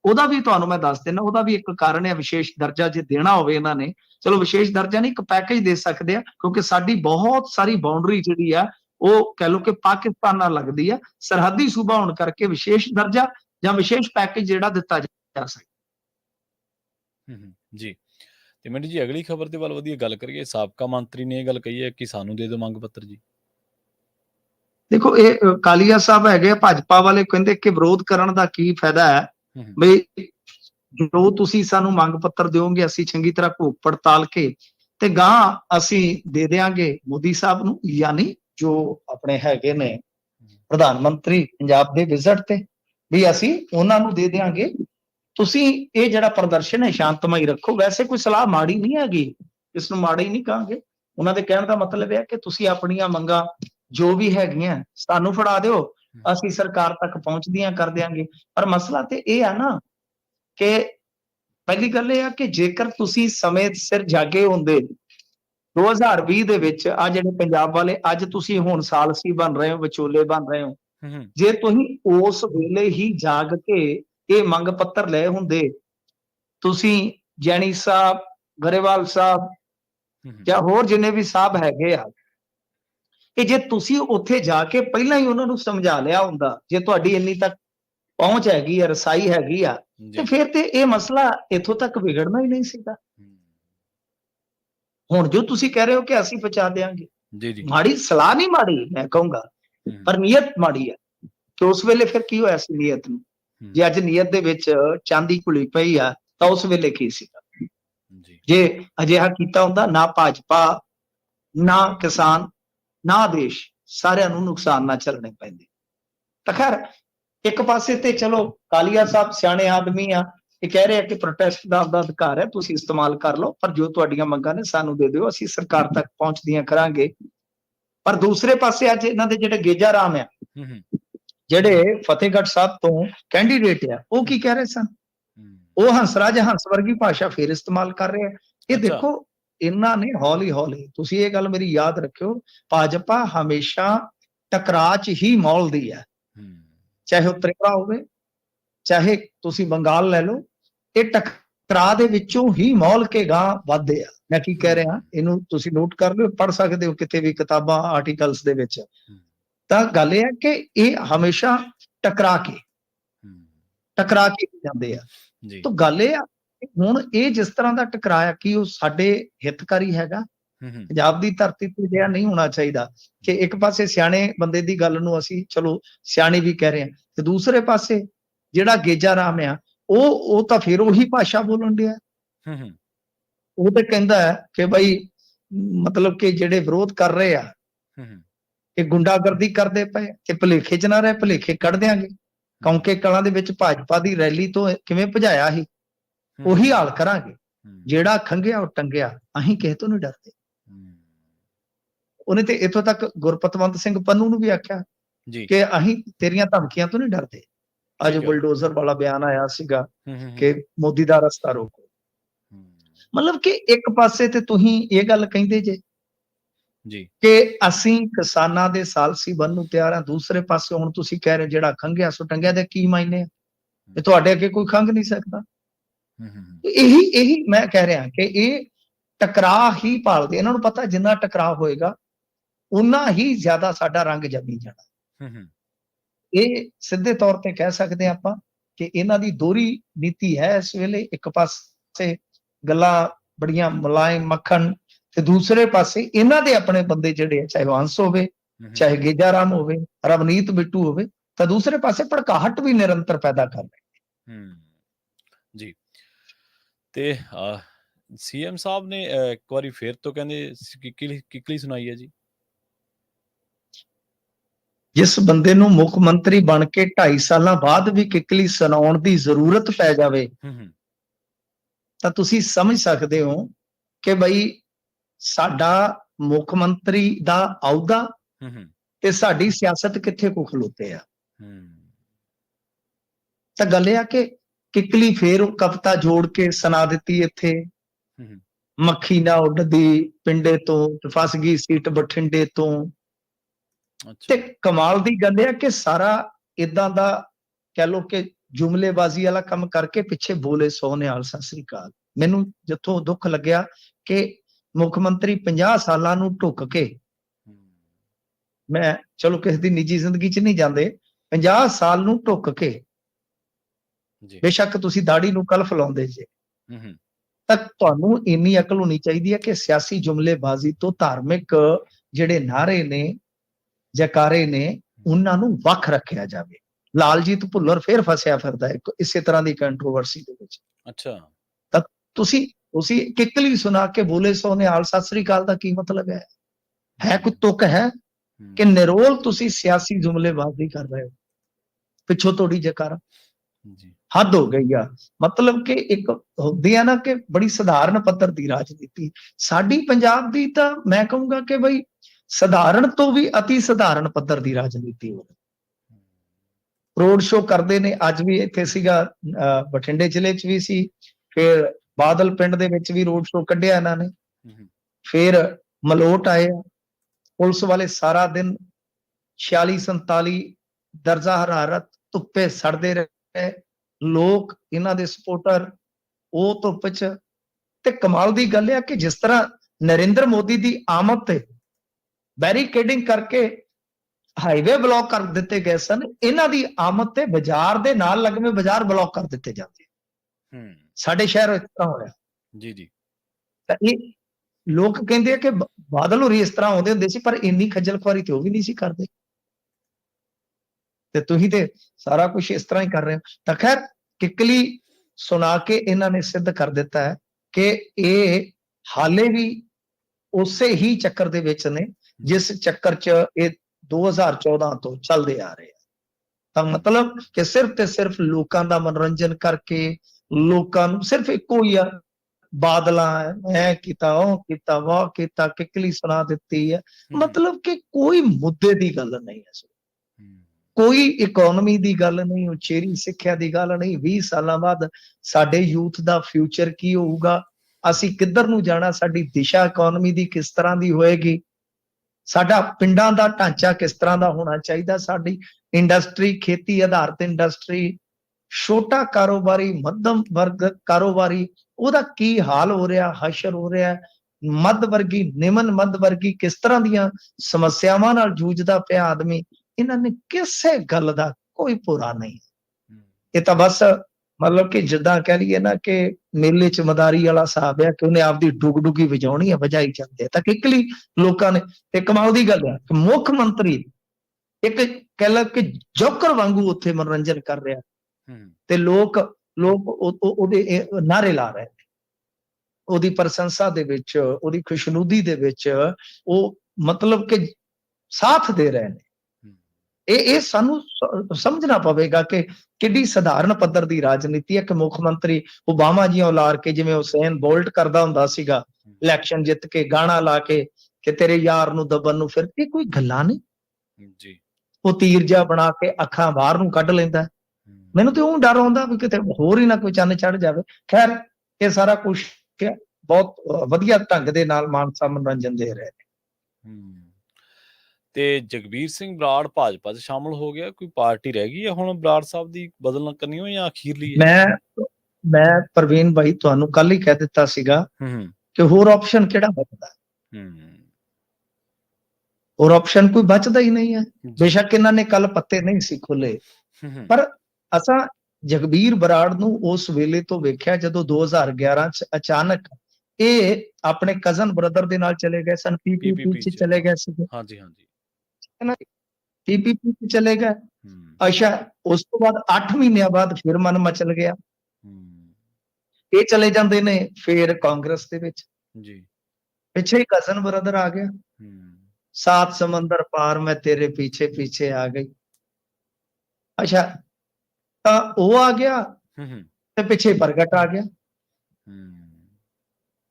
S2: ਉਹਦਾ ਵੀ ਤੁਹਾਨੂੰ ਮੈਂ ਦੱਸ ਦੇਣਾ ਉਹਦਾ ਵੀ ਇੱਕ ਕਾਰਨ ਹੈ ਵਿਸ਼ੇਸ਼ ਦਰਜਾ ਜੇ ਦੇਣਾ ਹੋਵੇ ਇਹਨਾਂ ਨੇ ਚਲੋ ਵਿਸ਼ੇਸ਼ ਦਰਜਾ ਨਹੀਂ ਇੱਕ ਪੈਕੇਜ ਦੇ ਸਕਦੇ ਆ ਕਿਉਂਕਿ ਸਾਡੀ ਬਹੁਤ ਸਾਰੀ ਬਾਉਂਡਰੀ ਜਿਹੜੀ ਆ ਉਹ ਕਹਿ ਲਓ ਕਿ ਪਾਕਿਸਤਾਨ ਨਾਲ ਲੱਗਦੀ ਆ ਸਰਹੱਦੀ ਸੂਬਾ ਹੋਣ ਕਰਕੇ ਵਿਸ਼ੇਸ਼ ਦਰਜਾ ਜਾਂ ਵਿਸ਼ੇਸ਼ ਪੈਕੇਜ ਜਿਹੜਾ ਦਿੱਤਾ ਜਾ ਸਕਦਾ।
S1: ਹਮ, ਜੀ। ਤੇ ਮਿੰਟ ਜੀ ਅਗਲੀ ਖਬਰ ਦੇ ਵੱਲ ਵਧੀਆ ਗੱਲ ਕਰੀਏ ਸਾਬਕਾ ਮੰਤਰੀ ਨੇ ਇਹ ਗੱਲ ਕਹੀ ਹੈ ਕਿ ਸਾਨੂੰ ਦੇ ਦਿਓ ਮੰਗ ਪੱਤਰ ਜੀ।
S2: ਦੇਖੋ ਇਹ ਕਾਲੀਆ ਸਾਹਿਬ ਹੈਗੇ ਆ, ਭਾਜਪਾ ਵਾਲੇ ਕਹਿੰਦੇ ਕਿ ਵਿਰੋਧ ਕਰਨ ਦਾ ਕੀ ਫਾਇਦਾ ਹੈ? ਬਈ ਜੋ ਤੁਸੀਂ ਸਾਨੂੰ ਮੰਗ ਪੱਤਰ ਦਿਓਗੇ, ਅਸੀਂ ਚੰਗੀ ਤਰ੍ਹਾਂ ਘੋਖ ਪੜਤਾਲ ਕੇ ਤੇ ਗਾਂ ਅਸੀਂ ਦੇ ਦੇਾਂਗੇ ਮੋਦੀ ਸਾਹਿਬ ਨੂੰ, ਯਾਨੀ ਜੋ ਆਪਣੇ ਹੈਗੇ ਨੇ ਪ੍ਰਧਾਨ ਮੰਤਰੀ ਪੰਜਾਬ ਦੇ ਵਿਜ਼ਿਟ ਤੇ ਵੀ ਅਸੀਂ ਉਹਨਾਂ ਨੂੰ ਦੇ ਦੇਾਂਗੇ ਤੁਸੀਂ ਇਹ ਜਿਹੜਾ ਪ੍ਰਦਰਸ਼ਨ ਹੈ ਸ਼ਾਂਤਮਈ ਰੱਖੋ। ਵੈਸੇ ਕੋਈ ਸਲਾਹ ਮਾੜੀ ਨਹੀਂ ਹੈਗੀ। ਇਸ ਨੂੰ ਮਾੜੀ ਨਹੀਂ ਕਹਾਂਗੇ। ਉਹਨਾਂ ਦੇ ਕਹਿਣ ਦਾ ਮਤਲਬ ਇਹ ਹੈ ਕਿ ਤੁਸੀਂ ਆਪਣੀਆਂ ਮੰਗਾਂ ਜੋ ਵੀ ਹੈਗੀਆਂ, ਸਾਨੂੰ ਫੜਾ ਦਿਓ। ਅਸੀਂ ਸਰਕਾਰ ਤੱਕ ਪਹੁੰਚਦੀਆਂ ਕਰ ਦਿਆਂਗੇ। ਪਰ ਮਸਲਾ ਤੇ ਇਹ ਆ ਨਾ ਕਿ ਪਹਿਲੀ ਗੱਲ ਇਹ ਆ ਕਿ ਜੇਕਰ ਤੁਸੀਂ ਸਮੇਂ ਸਿਰ ਜਾਗੇ ਹੁੰਦੇ 2020 ਦੇ ਵਿੱਚ ਆ ਜਿਹੜੇ ਪੰਜਾਬ ਵਾਲੇ ਅੱਜ ਤੁਸੀਂ ਹੁਣ ਸਾਲਸੀ ਬਣ ਰਹੇ ਹੋ ਵਿਚੋਲੇ ਬਣ ਰਹੇ ਹੋ। ਜੇ ਤੁਸੀਂ ਉਸ ਵੇਲੇ ਹੀ ਜਾਗ ਕੇ ਇਹ ਮੰਗ ਪੱਤਰ ਲਏ ਹੁੰਦੇ ਤੁਸੀਂ ਜੈਣੀ ਸਾਹਿਬ ਗਰੇਵਾਲ ਸਾਹਿਬ। ਜਾਂ ਹੋਰ ਜਿੰਨੇ ਵੀ ਸਾਹਿਬ ਹੈਗੇ ਆ ਕਿ ਜੇ ਤੁਸੀਂ ਉੱਥੇ ਜਾ ਕੇ ਪਹਿਲਾਂ ਹੀ ਉਹਨਾਂ ਨੂੰ ਸਮਝਾ ਲਿਆ ਹੁੰਦਾ ਜੇ ਤੁਹਾਡੀ ਇੰਨੀ ਤੱਕ ਪਹੁੰਚ ਹੈਗੀ ਆ ਰਸਾਈ ਹੈਗੀ ਆ ਤੇ ਫਿਰ ਤੇ ਇਹ ਮਸਲਾ ਇੱਥੋਂ ਤੱਕ ਵਿਗੜਨਾ ਹੀ ਨਹੀਂ ਸੀਗਾ। ਹੁਣ ਜੋ ਤੁਸੀਂ ਕਹਿ ਰਹੇ ਹੋ ਕਿ ਅਸੀਂ ਪਹੁੰਚਾ ਦੇਾਂਗੇ
S1: ਜੀ ਜੀ।
S2: ਮਾੜੀ ਸਲਾਹ ਨਹੀਂ ਮਾੜੀ ਮੈਂ ਕਹੂੰਗਾ ਪਰ ਨੀਅਤ ਮਾੜੀ ਹੈ ਕਿ ਉਸ ਵੇਲੇ ਫਿਰ ਕੀ ਹੋਇਆ ਸੀ ਨੀਅਤ ਨੂੰ? ਜੇ ਅੱਜ ਨੀਅਤ ਦੇ ਵਿੱਚ ਚਾਂਦੀ ਘੁਲੀ ਪਈ ਆ ਤਾਂ ਉਸ ਵੇਲੇ ਕੀ ਸੀ?
S1: ਜੀ।
S2: ਜੇ ਅਜਿਹਾ ਕੀਤਾ ਹੁੰਦਾ ਨਾ ਭਾਜਪਾ ਨਾ ਕਿਸਾਨ ਨਾ ਦੇਸ਼ ਸਾਰਿਆਂ ਨੂੰ ਨੁਕਸਾਨ ਨਾ ਚੱਲਣੇ ਪੈਂਦੇ। ਤਾਂ ਖੈਰ ਇੱਕ ਪਾਸੇ ਤੇ ਚਲੋ ਕਾਲੀਆ ਸਾਹਿਬ ਸਿਆਣੇ ਆਦਮੀ ਆ ਇਹ ਕਹਿ ਰਹੇ ਆ ਕਿ ਪ੍ਰੋਟੈਸਟ ਦਾ ਆਪਦਾ ਅਧਿਕਾਰ ਹੈ ਤੁਸੀਂ ਇਸਤੇਮਾਲ ਕਰ ਲਓ ਪਰ ਜੋ ਤੁਹਾਡੀਆਂ ਮੰਗਾਂ ਨੇ ਸਾਨੂੰ ਦੇ ਦਿਓ ਅਸੀਂ ਸਰਕਾਰ ਤੱਕ ਪਹੁੰਚਦੀਆਂ ਕਰਾਂਗੇ। ਪਰ ਦੂਸਰੇ ਪਾਸੇ ਅੱਜ ਇਹਨਾਂ ਦੇ ਜਿਹੜੇ ਗੇਜਾ ਰਾਮ ਆ ਜਿਹੜੇ ਫਤਿਹਗੜ੍ਹ ਸਾਹਿਬ ਤੋਂ ਕੈਂਡੀਡੇਟ ਆ ਉਹ ਕੀ ਕਹਿ ਰਹੇ ਸਨ? ਉਹ ਹੰਸਰਾਜ ਹੰਸ ਵਰਗੀ ਭਾਸ਼ਾ ਫੇਰ ਇਸਤੇਮਾਲ ਕਰ ਰਹੇ ਆ। ਇਹ। ਦੇਖੋ ਇਹਨਾਂ ਨੇ ਹੌਲੀ ਹੌਲੀ। ਤੁਸੀਂ ਇਹ ਗੱਲ ਮੇਰੀ ਯਾਦ ਰੱਖਿਓ ਭਾਜਪਾ ਹਮੇਸ਼ਾ ਟਕਰਾਅ 'ਚ ਹੀ ਮੌਲਦੀ ਹੈ। ਚਾਹੇ ਉਹ ਤ੍ਰਿਪੁਰਾ ਹੋਵੇ ਚਾਹੇ ਤੁਸੀਂ ਬੰਗਾਲ ਲੈ ਲਓ ਇਹ ਟਕਰਾਅ ਦੇ ਵਿੱਚੋਂ ਹੀ ਮੌਲ ਕੇ ਗਾਂ ਵੱਧਦੇ ਆ। ਮੈਂ ਕੀ ਕਹਿ ਰਿਹਾ ਇਹਨੂੰ ਤੁਸੀਂ ਨੋਟ ਕਰ ਲਿਓ ਪੜ ਸਕਦੇ ਹੋ ਕਿਤੇ ਵੀ ਕਿਤਾਬਾਂ ਆਰਟੀਕਲਸ ਦੇ ਵਿੱਚ। ਤਾਂ ਗੱਲ ਇਹ ਹੈ ਕਿ ਇਹ ਹਮੇਸ਼ਾ ਟਕਰਾ ਕੇ ਟਕਰਾ ਕੇ ਜਾਂਦੇ ਆ।
S1: ਜੀ।
S2: ਤਾਂ ਗੱਲ ਇਹ ਆ ਹੁਣ ਇਹ ਜਿਸ ਤਰ੍ਹਾਂ ਦਾ ਟਕਰਾਇਆ ਕੀ ਉਹ ਸਾਡੇ ਹਿੱਤਕਾਰੀ ਹੈਗਾ ਪੰਜਾਬ ਦੀ ਧਰਤੀ ਤੇ ਅਜਿਹਾ ਨਹੀਂ ਹੋਣਾ ਚਾਹੀਦਾ ਕਿ ਇੱਕ ਪਾਸੇ ਸਿਆਣੇ ਬੰਦੇ ਦੀ ਗੱਲ ਨੂੰ ਅਸੀਂ ਚਲੋ ਸਿਆਣੀ ਵੀ ਕਹਿ ਰਹੇ ਹਾਂ ਤੇ ਦੂਸਰੇ ਪਾਸੇ ਜਿਹੜਾ ਗੇਜਾ ਰਾਮ ਆ ਉਹ ਉਹ ਤਾਂ ਫਿਰ ਉਹੀ ਭਾਸ਼ਾ ਬੋਲਣ ਡਿਆ।
S1: ਹੂੰ ਹੂੰ।
S2: ਉਹ ਤੇ ਕਹਿੰਦਾ ਹੈ ਕਿ ਭਾਈ ਮਤਲਬ ਕਿ ਜਿਹੜੇ ਵਿਰੋਧ ਕਰ ਰਹੇ ਆ
S1: ਹੂੰ ਹੂੰ।
S2: ਇਹ ਗੁੰਡਾਗਰਦੀ ਕਰਦੇ ਪਏ ਤੇ ਭਲੇਖੇ ਚ ਨਾ ਰਹੇ ਭਲੇਖੇ ਕੱਢ ਦਿਆਂਗੇ। ਕਿਉਂਕਿ ਕਲਾਂ ਦੇ ਵਿੱਚ ਭਾਜਪਾ ਦੀ ਰੈਲੀ ਤੋਂ ਕਿਵੇਂ ਭਜਾਇਆ ਸੀ? ਉਹੀ ਹਾਲ ਕਰਾਂਗੇ। ਜਿਹੜਾ ਖੰਗਿਆ ਉਹ ਟੰਗਿਆ। ਅਸੀਂ ਕਿਸੇ ਤੋਂ ਨਹੀਂ ਡਰਦੇ। ਉਹਨੇ ਤੇ ਇੱਥੋਂ ਤੱਕ ਗੁਰਪਤਵੰਤ ਸਿੰਘ ਪੰਨੂ ਨੂੰ ਵੀ ਆਖਿਆ
S1: ਜੀ।
S2: ਕਿ ਅਸੀਂ ਤੇਰੀਆਂ ਧਮਕੀਆਂ ਤੋਂ ਨਹੀਂ ਡਰਦੇ। ਅੱਜ। ਬੁਲਡੋਜ਼ਰ ਵਾਲਾ ਬਿਆਨ ਆਇਆ ਸੀਗਾ ਕਿ ਮੋਦੀ ਦਾ ਰਸਤਾ ਰੋਕੋ। ਮਤਲਬ ਕਿ ਇੱਕ ਪਾਸੇ ਤੇ ਤੁਸੀਂ ਇਹ ਗੱਲ ਕਹਿੰਦੇ ਜੇ
S1: ਜੀ।
S2: ਕਿ ਅਸੀਂ ਕਿਸਾਨਾਂ ਦੇ ਸਾਲਸੀ ਬਣਨ ਨੂੰ ਤਿਆਰ ਹਾਂ ਦੂਸਰੇ ਪਾਸੇ ਹੁਣ ਤੁਸੀਂ ਕਹਿ ਰਹੇ ਜਿਹੜਾ ਖੰਗਿਆ ਸੋ ਟੰਗਿਆ ਦੇ ਕੀ ਮਾਇਨੇ ਆ? ਇਹ ਤੁਹਾਡੇ ਅੱਗੇ ਕੋਈ ਖੰਗ ਨਹੀਂ ਸਕਦਾ। ਇਹੀ ਇਹੀ ਮੈਂ ਕਹਿ ਰਿਹਾ ਕਿ ਇਹ ਟਕਰਾਅ ਹੀ ਭਾਲਦੇ ਇਹਨਾਂ ਨੂੰ ਪਤਾ ਜਿੰਨਾ ਟਕਰਾਅ ਹੋਏਗਾ ਉਨਾ ਹੀ ਜ਼ਿਆਦਾ ਸਾਡਾ ਰੰਗ ਜਮੀ ਜਾਣਾ। ਇਹ ਸਿੱਧੇ ਤੌਰ ਤੇ ਕਹਿ ਸਕਦੇ ਆਪਾਂ ਕਿ ਇਹਨਾਂ ਦੀ ਦੋਹਰੀ ਨੀਤੀ ਹੈ। ਇਸ ਵੇਲੇ ਇੱਕ ਪਾਸੇ ਗੱਲਾਂ ਬੜੀਆਂ ਮੁਲਾਇਮ ਮੱਖਣ ਤੇ ਦੂਸਰੇ ਪਾਸੇ ਇਹਨਾਂ ਦੇ ਆਪਣੇ ਬੰਦੇ ਜਿਹੜੇ ਚਾਹੇ ਹੰਸ ਹੋਵੇ ਚਾਹੇ ਗੇਜਾ ਰਾਮ ਹੋਵੇ ਰਵਨੀਤ ਬਿੱਟੂ ਹੋਵੇ ਤਾਂ ਦੂਸਰੇ ਪਾਸੇ ਭੜਕਾਹਟ ਵੀ ਨਿਰੰਤਰ ਪੈਦਾ ਕਰ ਰਹੇ
S1: ਹੂੰ ਜੀ। ਤੇ ਸੀਐਮ ਸਾਹਿਬ ਨੇ ਇੱਕ ਵਾਰੀ ਫੇਰ ਤੋਂ ਕਹਿੰਦੇ ਕਿੱਕਲੀ ਕਿੱਕਲੀ ਸੁਣਾਈ ਹੈ ਜੀ?
S2: ਜਿਸ ਬੰਦੇ ਨੂੰ ਮੁੱਖ ਮੰਤਰੀ ਬਣ ਕੇ 2.5 ਸਾਲਾਂ ਬਾਅਦ ਵੀ ਕਿੱਕਲੀ ਸੁਣਾਉਣ ਦੀ ਜ਼ਰੂਰਤ ਪੈ ਜਾਵੇ ਤਾਂ ਤੁਸੀਂ ਸਮਝ ਸਕਦੇ ਹੋ ਕਿ ਬਈ ਸਾਡਾ ਮੁੱਖ ਮੰਤਰੀ ਦਾ ਅਹੁਦਾ ਤੇ ਸਾਡੀ ਸਿਆਸਤ ਕਿੱਥੇ ਕੋ ਖਲੋਤੇ ਆ। ਤਾਂ ਗੱਲ ਇਹ ਆ ਕਿ ਕਿੱਕਲੀ ਫੇਰ ਉਹ ਕਵਿਤਾ ਜੋੜ ਕੇ ਸੁਣਾ ਦਿੱਤੀ ਇੱਥੇ। ਮੱਖੀ ਨਾ ਉੱਡਦੀ ਪਿੰਡੇ ਤੋਂ ਫਸ ਗਈ ਸੀਟ ਬਠਿੰਡੇ ਤੋਂ। ਤੇ ਕਮਾਲ ਦੀ ਗੱਲ ਇਹ ਕਿ ਸਾਰਾ ਇਦਾਂ ਦਾ ਕਹਿ ਲੋ ਕਿ ਜੁਮਲੇਬਾਜ਼ੀ ਵਾਲਾ ਕੰਮ ਕਰਕੇ ਪਿੱਛੇ ਬੋਲੇ ਸੋ ਨਿਹਾਲ ਸਤਿ ਸ੍ਰੀ ਅਕਾਲ। ਮੈਨੂੰ ਜਿੱਥੋਂ ਦੁੱਖ ਲੱਗਿਆ ਕਿ ਮੁੱਖ ਮੰਤਰੀ 50 ਸਾਲਾਂ ਨੂੰ ਢੁੱਕ ਕੇ ਮੈਂ ਚਲੋ ਕਿਸੇ ਦੀ ਨਿੱਜੀ ਜ਼ਿੰਦਗੀ 'ਚ ਨਹੀਂ ਜਾਂਦੇ 50 ਸਾਲ ਨੂੰ ਢੁੱਕ ਕੇ ਬੇਸ਼ੱਕ ਤੁਸੀਂ ਦਾੜੀ ਨੂੰ ਕਲਫ ਲਾਉਂਦੇ ਜੇ।
S1: ਹੂੰ ਹੂੰ।
S2: ਤਾਂ ਤੁਹਾਨੂੰ ਇੰਨੀ ਅਕਲ ਹੋਣੀ ਚਾਹੀਦੀ ਹੈ ਕਿ ਸਿਆਸੀ ਜੁਮਲੇਬਾਜ਼ੀ ਤੋਂ ਧਾਰਮਿਕ ਜਿਹੜੇ ਨਾਰੇ ਨੇ ਜਕਾਰੇ ਨੇ ਉਹਨਾਂ ਨੂੰ ਵੱਖ ਰੱਖਿਆ ਜਾਵੇ। ਲਾਲਜੀਤ ਭੁੱਲਰ ਫੇਰ ਫਸਿਆ ਫਿਰਦਾ ਹੈ ਇਸੇ ਤਰ੍ਹਾਂ ਦੀ ਕੰਟਰੋਵਰਸੀ ਦੇ ਵਿੱਚ।
S1: ਅੱਛਾ।
S2: ਤੁਸੀਂ ਤੁਸੀਂ ਕਿੱਕਲੀ ਸੁਣਾ ਕੇ ਬੋਲੇ ਸੋ ਨਿਹਾਲ ਸਤਿ ਸ੍ਰੀ ਅਕਾਲ ਦਾ ਕੀ ਮਤਲਬ ਹੈ? ਹੈ ਕੋਈ ਤੁਕ ਹੈ?
S1: ਹੂੰ,
S2: ਕਿ ਨਿਰੋਲ ਤੁਸੀਂ ਸਿਆਸੀ ਜੁਮਲੇਬਾਜ਼ੀ ਕਰ ਰਹੇ ਹੋ? ਪਿੱਛੋਂ ਤੋੜੀ ਜਕਾਰਾ।
S1: ਜੀ।
S2: ਹੱਦ ਹੋ ਗਈ ਆ। ਮਤਲਬ ਕਿ ਇੱਕ ਹੁੰਦੀ ਆ ਨਾ ਕਿ ਬੜੀ ਸਧਾਰਨ ਪੱਧਰ ਦੀ ਰਾਜਨੀਤੀ। ਸਾਡੀ ਪੰਜਾਬ ਦੀ ਤਾਂ ਮੈਂ ਕਹੂੰਗਾ ਕਿ ਬਈ ਸਧਾਰਨ ਤੋਂ ਵੀ ਅਤੀ ਸਧਾਰਨ ਪੱਧਰ ਦੀ ਰਾਜਨੀਤੀ ਹੋ ਰਹੀ। ਰੋਡ ਸ਼ੋਅ ਕਰਦੇ ਨੇ। ਅੱਜ ਵੀ ਇੱਥੇ ਸੀਗਾ ਬਠਿੰਡੇ ਜ਼ਿਲ੍ਹੇ 'ਚ ਵੀ ਸੀ। ਫਿਰ ਬਾਦਲ ਪਿੰਡ ਦੇ ਵਿੱਚ ਵੀ ਰੋਡ ਸ਼ੋਅ ਕੱਢਿਆ ਇਹਨਾਂ ਨੇ। ਫਿਰ ਮਲੋਟ ਆਏ ਪੁਲਿਸ ਵਾਲੇ ਸਾਰਾ ਦਿਨ 46 47 ਦਰਜਾ ਹਰਾਰਤ ਧੁੱਪੇ ਸੜਦੇ ਰਹੇ। ਲੋਕ ਇਹਨਾਂ ਦੇ ਸਪੋਰਟਰ ਉਹ ਧੁੱਪ 'ਚ ਤੇ ਕਮਾਲ ਦੀ ਗੱਲ ਹੈ ਕਿ ਜਿਸ ਤਰ੍ਹਾਂ ਨਰਿੰਦਰ ਮੋਦੀ ਦੀ ਆਮਦ ਤੇ ਬੈਰੀਕੇਡਿੰਗ ਕਰਕੇ ਹਾਈਵੇ ਬਲੌਕ ਕਰ ਦਿੱਤੇ ਗਏ ਸਨ ਇਹਨਾਂ ਦੀ ਆਮਦ ਤੇ ਬਾਜ਼ਾਰ ਦੇ ਨਾਲ ਲੱਗਵੇਂ ਬਾਜ਼ਾਰ ਬਲੌਕ ਕਰ ਦਿੱਤੇ ਜਾਂਦੇ
S1: ਹੂੰ।
S2: ਸਾਡੇ ਸ਼ਹਿਰ ਵਿੱਚ ਇਸ ਤਰ੍ਹਾਂ ਹੋਇਆ
S1: ਜੀ ਜੀ।
S2: ਤਾਂ ਇਹ ਲੋਕ ਕਹਿੰਦੇ ਆ ਕਿ ਬਾਦਲ ਹੋਰੀ ਇਸ ਤਰ੍ਹਾਂ ਆਉਂਦੇ ਹੁੰਦੇ ਸੀ ਪਰ ਇੰਨੀ ਖੱਜਲ ਖੁਆਰੀ ਤੇ ਉਹ ਵੀ ਨਹੀਂ ਸੀ ਕਰਦੇ। ਤੇ ਤੁਸੀਂ ਤੇ ਸਾਰਾ ਕੁਝ ਇਸ ਤਰ੍ਹਾਂ ਹੀ ਕਰ ਰਹੇ ਹੋ। ਤਾਂ ਖੈਰ ਕਿਕਲੀ ਸੁਣਾ ਕੇ ਇਹਨਾਂ ਨੇ ਸਿੱਧ ਕਰ ਦਿੱਤਾ ਹੈ ਕਿ ਇਹ ਹਾਲੇ ਵੀ ਉਸੇ ਹੀ ਚੱਕਰ ਦੇ ਵਿੱਚ ਨੇ ਜਿਸ ਚੱਕਰ 'ਚ ਇਹ 2014 ਤੋਂ ਚੱਲਦੇ ਆ ਰਹੇ ਆ। ਤਾਂ ਮਤਲਬ ਕਿ ਸਿਰਫ ਤੇ ਸਿਰਫ ਲੋਕਾਂ ਦਾ ਮਨੋਰੰਜਨ ਕਰਕੇ ਲੋਕਾਂ ਨੂੰ ਸਿਰਫ ਇੱਕੋ ਹੀ ਆ ਬਾਦਲਾਂ ਮੈਂ ਕੀਤਾ ਉਹ ਕੀਤਾ ਉਹ ਕੀਤਾ ਕਿਕਲੀ ਸੁਣਾ ਦਿੱਤੀ ਹੈ। ਮਤਲਬ ਕਿ ਕੋਈ ਮੁੱਦੇ ਦੀ ਗੱਲ ਨਹੀਂ ਹੈ
S1: ਹੂੰ,
S2: ਕੋਈ ਇਕਨੋਮੀ ਦੀ ਗੱਲ ਨਹੀਂ, ਉਚੇਰੀ ਸਿੱਖਿਆ ਦੀ ਗੱਲ ਨਹੀਂ। 20 ਸਾਲਾਂ ਬਾਅਦ ਸਾਡੇ ਯੂਥ ਦਾ ਫਿਊਚਰ ਕੀ ਹੋਊਗਾ? ਅਸੀਂ ਕਿੱਧਰ ਨੂੰ ਜਾਣਾ? ਸਾਡੀ ਦਿਸ਼ਾ ਇਕਨੋਮੀ ਦੀ ਕਿਸ ਤਰ੍ਹਾਂ ਦੀ ਹੋਏਗੀ? ਸਾਡਾ ਪਿੰਡਾਂ ਦਾ ਢਾਂਚਾ ਕਿਸ ਤਰ੍ਹਾਂ ਦਾ ਹੋਣਾ ਚਾਹੀਦਾ? ਸਾਡੀ ਇੰਡਸਟਰੀ ਖੇਤੀ ਆਧਾਰਿਤ ਇੰਡਸਟਰੀ ਛੋਟਾ ਕਾਰੋਬਾਰੀ, ਮੱਧਮ ਵਰਗ ਕਾਰੋਬਾਰੀ, ਉਹਦਾ ਕੀ ਹਾਲ ਹੋ ਰਿਹਾ? ਹਸ਼ਰ ਹੋ ਰਿਹਾ ਮੱਧ ਵਰਗੀ, ਨਿਮਨ ਮੱਧ ਵਰਗੀ ਕਿਸ ਤਰ੍ਹਾਂ ਦੀਆਂ ਸਮੱਸਿਆਵਾਂ ਨਾਲ ਜੂਝਦਾ ਪਿਆ ਆਦਮੀ? ਇਹਨਾਂ ਨੇ ਕਿਸੇ ਗੱਲ ਦਾ ਕੋਈ ਪੂਰਾ ਨਹੀਂ। ਇਹ ਤਾਂ ਬਸ ਮਤਲਬ ਕਿ ਜਿੱਦਾਂ ਕਹਿ ਲਈਏ ਨਾ ਕਿ ਮੇਲੇ ਚ ਮਦਾਰੀ ਵਾਲਾ ਹਿਸਾਬ ਹੈ ਕਿ ਉਹਨੇ ਆਪਦੀ ਡੁਗ ਡੁਗੀ ਵਜਾਉਣੀ ਹੈ ਵਜਾਈ ਜਾਂਦੇ ਆ। ਤਾਂ ਕਿਕਲੀ ਲੋਕਾਂ ਨੇ ਤੇ ਕਮਾਲ ਦੀ ਗੱਲ ਹੈ ਕਿ ਮੁੱਖ ਮੰਤਰੀ ਇੱਕ ਕਹਿ ਲਓ ਕਿ ਜੋਕਰ ਵਾਂਗੂ ਉੱਥੇ ਮਨੋਰੰਜਨ ਕਰ ਰਿਹਾ। ਤੇ ਲੋਕ ਲੋਕ ਉਹ- ਉਹ- ਉਹਦੇ ਨਾਰੇ ਲਾ ਰਹੇ ਨੇ। ਉਹਦੀ ਪ੍ਰਸ਼ੰਸਾ ਦੇ ਵਿੱਚ ਉਹਦੀ ਖੁਸ਼ਨੂਦੀ ਦੇ ਵਿੱਚ ਉਹ ਮਤਲਬ ਕਿ ਸਾਥ ਦੇ ਰਹੇ ਨੇ। ਇਹ ਇਹ ਸਾਨੂੰ ਸਮਝਣਾ ਪਵੇਗਾ ਕਿ ਕਿੱਡੀ ਸਧਾਰਨ ਪੱਧਰ ਦੀ ਰਾਜਨੀਤੀ ਹੈ। ਕਿ ਮੁੱਖ ਮੰਤਰੀ ਓਬਾਮਾ ਜੀ ਉਲਾਰ ਕੇ ਜਿਵੇਂ ਹੁਸੈਨ ਬੋਲਟ ਕਰਦਾ ਹੁੰਦਾ ਸੀਗਾ ਇਲੈਕਸ਼ਨ ਜਿੱਤ ਕੇ ਗਾਣਾ ਲਾ ਕੇ ਕਿ ਤੇਰੇ ਯਾਰ ਨੂੰ ਦਬਨ ਨੂੰ ਫਿਰ ਇਹ ਕੋਈ ਗੱਲਾਂ ਨਹੀਂ।
S1: ਜੀ।
S2: ਉਹ ਤੀਰ ਜਿਹਾ ਬਣਾ ਕੇ ਅੱਖਾਂ ਬਾਹਰ ਨੂੰ ਕੱਢ ਲੈਂਦਾ। ਮੈਨੂੰ ਤੇ ਉਹ ਡਰ ਆਉਂਦਾ ਵੀ ਕਿਤੇ ਹੋਰ ਹੀ ਨਾ ਕੋਈ ਚੰਨ ਚੜ ਜਾਵੇ। ਖੈਰ ਇਹ ਸਾਰਾ ਕੁਝ ਬਹੁਤ ਵਧੀਆ ਢੰਗ ਦੇ ਨਾਲ ਮਾਨਸਾ ਮਨੋਰੰਜਨ ਦੇ ਰਹੇ ਨੇ।
S1: ਹੂੰ। ਤੇ ਜਗਬੀਰ ਸਿੰਘ ਬਰਾੜ ਭਾਜਪਾ 'ਚ ਸ਼ਾਮਲ ਹੋ ਗਿਆ। ਕੋਈ ਪਾਰਟੀ ਰਹਿ ਗਈ ਹੈ ਹੁਣ ਬਰਾੜ ਸਾਹਿਬ ਦੀ ਬਦਲਣਾ ਕਰਨੀ ਹੋ ਜਾਂ ਅਖੀਰਲੀ ਹੈ?
S2: ਮੈਂ ਮੈਂ ਪ੍ਰਵੀਨ ਭਾਈ ਤੁਹਾਨੂੰ ਕੱਲ ਹੀ ਕਹਿ ਦਿੱਤਾ ਸੀਗਾ ਕਿ ਹੋਰ ਆਪਸ਼ਨ ਕਿਹੜਾ ਬਚਦਾ?
S1: ਹੂੰ
S2: ਹੋਰ ਆਪਸ਼ਨ ਕੋਈ ਬਚਦਾ ਹੀ ਨਹੀਂ ਹੈ। ਬੇਸ਼ੱਕ ਇਹਨਾਂ ਨੇ ਕੱਲ ਪੱਤੇ ਨਹੀਂ ਸੀ ਖੋਲੇ ਪਰ ਅਸਾਂ ਜਗਬੀਰ ਬਰਾੜ ਨੂੰ ਉਸ ਵੇਲੇ ਤੋਂ ਵੇਖਿਆ ਜਦੋਂ 2011 ਚ ਅਚਾਨਕ ਇਹ ਆਪਣੇ ਕਜ਼ਨ ਬ੍ਰਦਰ ਦੇ ਨਾਲ ਚਲੇ ਗਏ ਸਨ ਪੀਪੀਪੀ ਚ। ਚਲੇ ਗਏ ਸੀ
S1: ਹਾਂਜੀ ਹਾਂਜੀ। ਨਾ।
S2: ਪੀਪੀਪੀ ਤੇ ਚਲੇ ਗਏ। ਅੱਛਾ ਉਸ ਤੋਂ ਬਾਅਦ 8 ਮਹੀਨਿਆਂ ਬਾਅਦ ਫਿਰ ਮਨ ਮਚਲ ਗਿਆ। ਇਹ ਚਲੇ ਜਾਂਦੇ ਨੇ ਫਿਰ ਕਾਂਗਰਸ ਦੇ ਵਿੱਚ।
S1: ਜੀ।
S2: ਪਿੱਛੇ ਹੀ ਕਜ਼ਨ ਬ੍ਰਦਰ ਆ ਗਿਆ। ਸਾਤ ਸਮੁੰਦਰ ਪਾਰ ਮੈਂ ਤੇਰੇ ਪਿੱਛੇ ਪਿੱਛੇ ਆ ਗਈ। ਅੱਛਾ ਤਾਂ ਉਹ ਆ ਗਿਆ ਤੇ ਪਿੱਛੇ ਪ੍ਰਗਟ ਆ ਗਿਆ।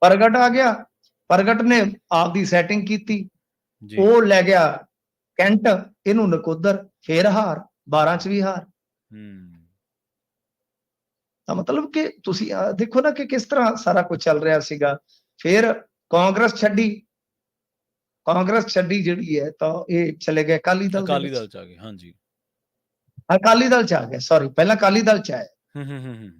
S2: ਪ੍ਰਗਟ ਆ ਗਿਆ। ਪ੍ਰਗਟ ਨੇ ਆਪਦੀ ਸੈਟਿੰਗ ਕੀਤੀ। ਉਹ ਲੈ ਗਿਆ ਕੈਂਟ ਇਹਨੂੰ ਨਕੋਦਰ ਫੇਰ ਹਾਰ 12 ਚ ਵੀ ਹਾਰ।
S1: ਹੂੰ।
S2: ਤਾਂ ਮਤਲਬ ਕਿ ਤੁਸੀਂ ਦੇਖੋ ਨਾ ਕਿ ਕਿਸ ਤਰ੍ਹਾਂ ਸਾਰਾ ਕੁਝ ਚੱਲ ਰਿਹਾ ਸੀਗਾ। ਫਿਰ ਕਾਂਗਰਸ ਛੱਡੀ। ਕਾਂਗਰਸ ਛੱਡੀ ਜਿਹੜੀ ਹੈ ਤਾਂ ਇਹ ਚਲੇ ਗਏ ਅਕਾਲੀ ਦਲ
S1: ਅਕਾਲੀ। ਦਲ ਚ ਆ ਗਏ ਹਾਂਜੀ।
S2: ਅਕਾਲੀ ਦਲ ਚ ਆ ਗਏ ਸੌਰੀ ਪਹਿਲਾਂ ਅਕਾਲੀ ਦਲ ਚ ਆਏ।
S1: ਹੂੰ ਹੂੰ ਹੂੰ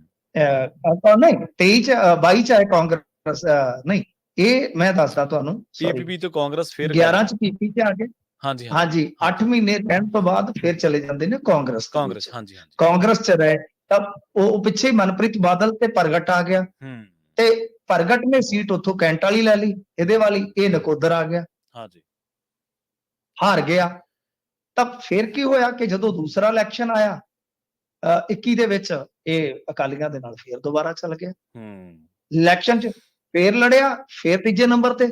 S2: ਤਾਂ ਨਹੀਂ 23 ਚ ਅਹ 22 ਚ ਆਏ ਕਾਂਗਰਸ ਨਹੀਂ ਇਹ ਮੈਂ ਦੱਸਦਾ ਤੁਹਾਨੂੰ
S1: ਪੀਪੀਪੀ ਤੋਂ ਕਾਂਗਰਸ ਫਿਰ
S2: 11 ਚ ਪੀਪੀ ਚ ਆ ਗਏ।
S1: ਹਾਂਜੀ ਹਾਂਜੀ।
S2: ਹਾਂਜੀ 8 ਮਹੀਨੇ ਰਹਿਣ ਤੋਂ ਬਾਅਦ ਫਿਰ ਚਲੇ ਜਾਂਦੇ ਨੇ ਕਾਂਗਰਸ
S1: ਕਾਂਗਰਸ। ਹਾਂਜੀ ਹਾਂਜੀ।
S2: ਕਾਂਗਰਸ ਚ ਰਹੇ ਤਾਂ ਉਹ ਪਿੱਛੇ ਮਨਪ੍ਰੀਤ ਬਾਦਲ ਤੇ ਪ੍ਰਗਟ ਆ ਗਿਆ।
S1: ਹੂੰ।
S2: ਤੇ ਪ੍ਰਗਟ ਨੇ ਸੀਟ ਉੱਥੋਂ ਕੈਂਟ ਵਾਲੀ ਲੈ ਲਈ ਇਹਦੇ ਵਾਲੀ ਇਹ ਨਕੋਦਰ ਆ ਗਿਆ।
S1: ਹਾਂਜੀ।
S2: ਹਾਰ ਗਿਆ। ਤਾਂ ਫਿਰ ਕੀ ਹੋਇਆ ਕਿ ਜਦੋਂ ਦੂਸਰਾ ਇਲੈਕਸ਼ਨ ਆਇਆ ਅਹ 21 ਦੇ ਵਿੱਚ ਇਹ ਅਕਾਲੀਆਂ ਦੇ ਨਾਲ ਫਿਰ ਦੁਬਾਰਾ ਚੱਲ ਗਿਆ।
S1: ਹੂੰ।
S2: ਇਲੈਕਸ਼ਨ 'ਚ ਫੇਰ ਲੜਿਆ ਫੇਰ ਤੀਜੇ ਨੰਬਰ ਤੇ।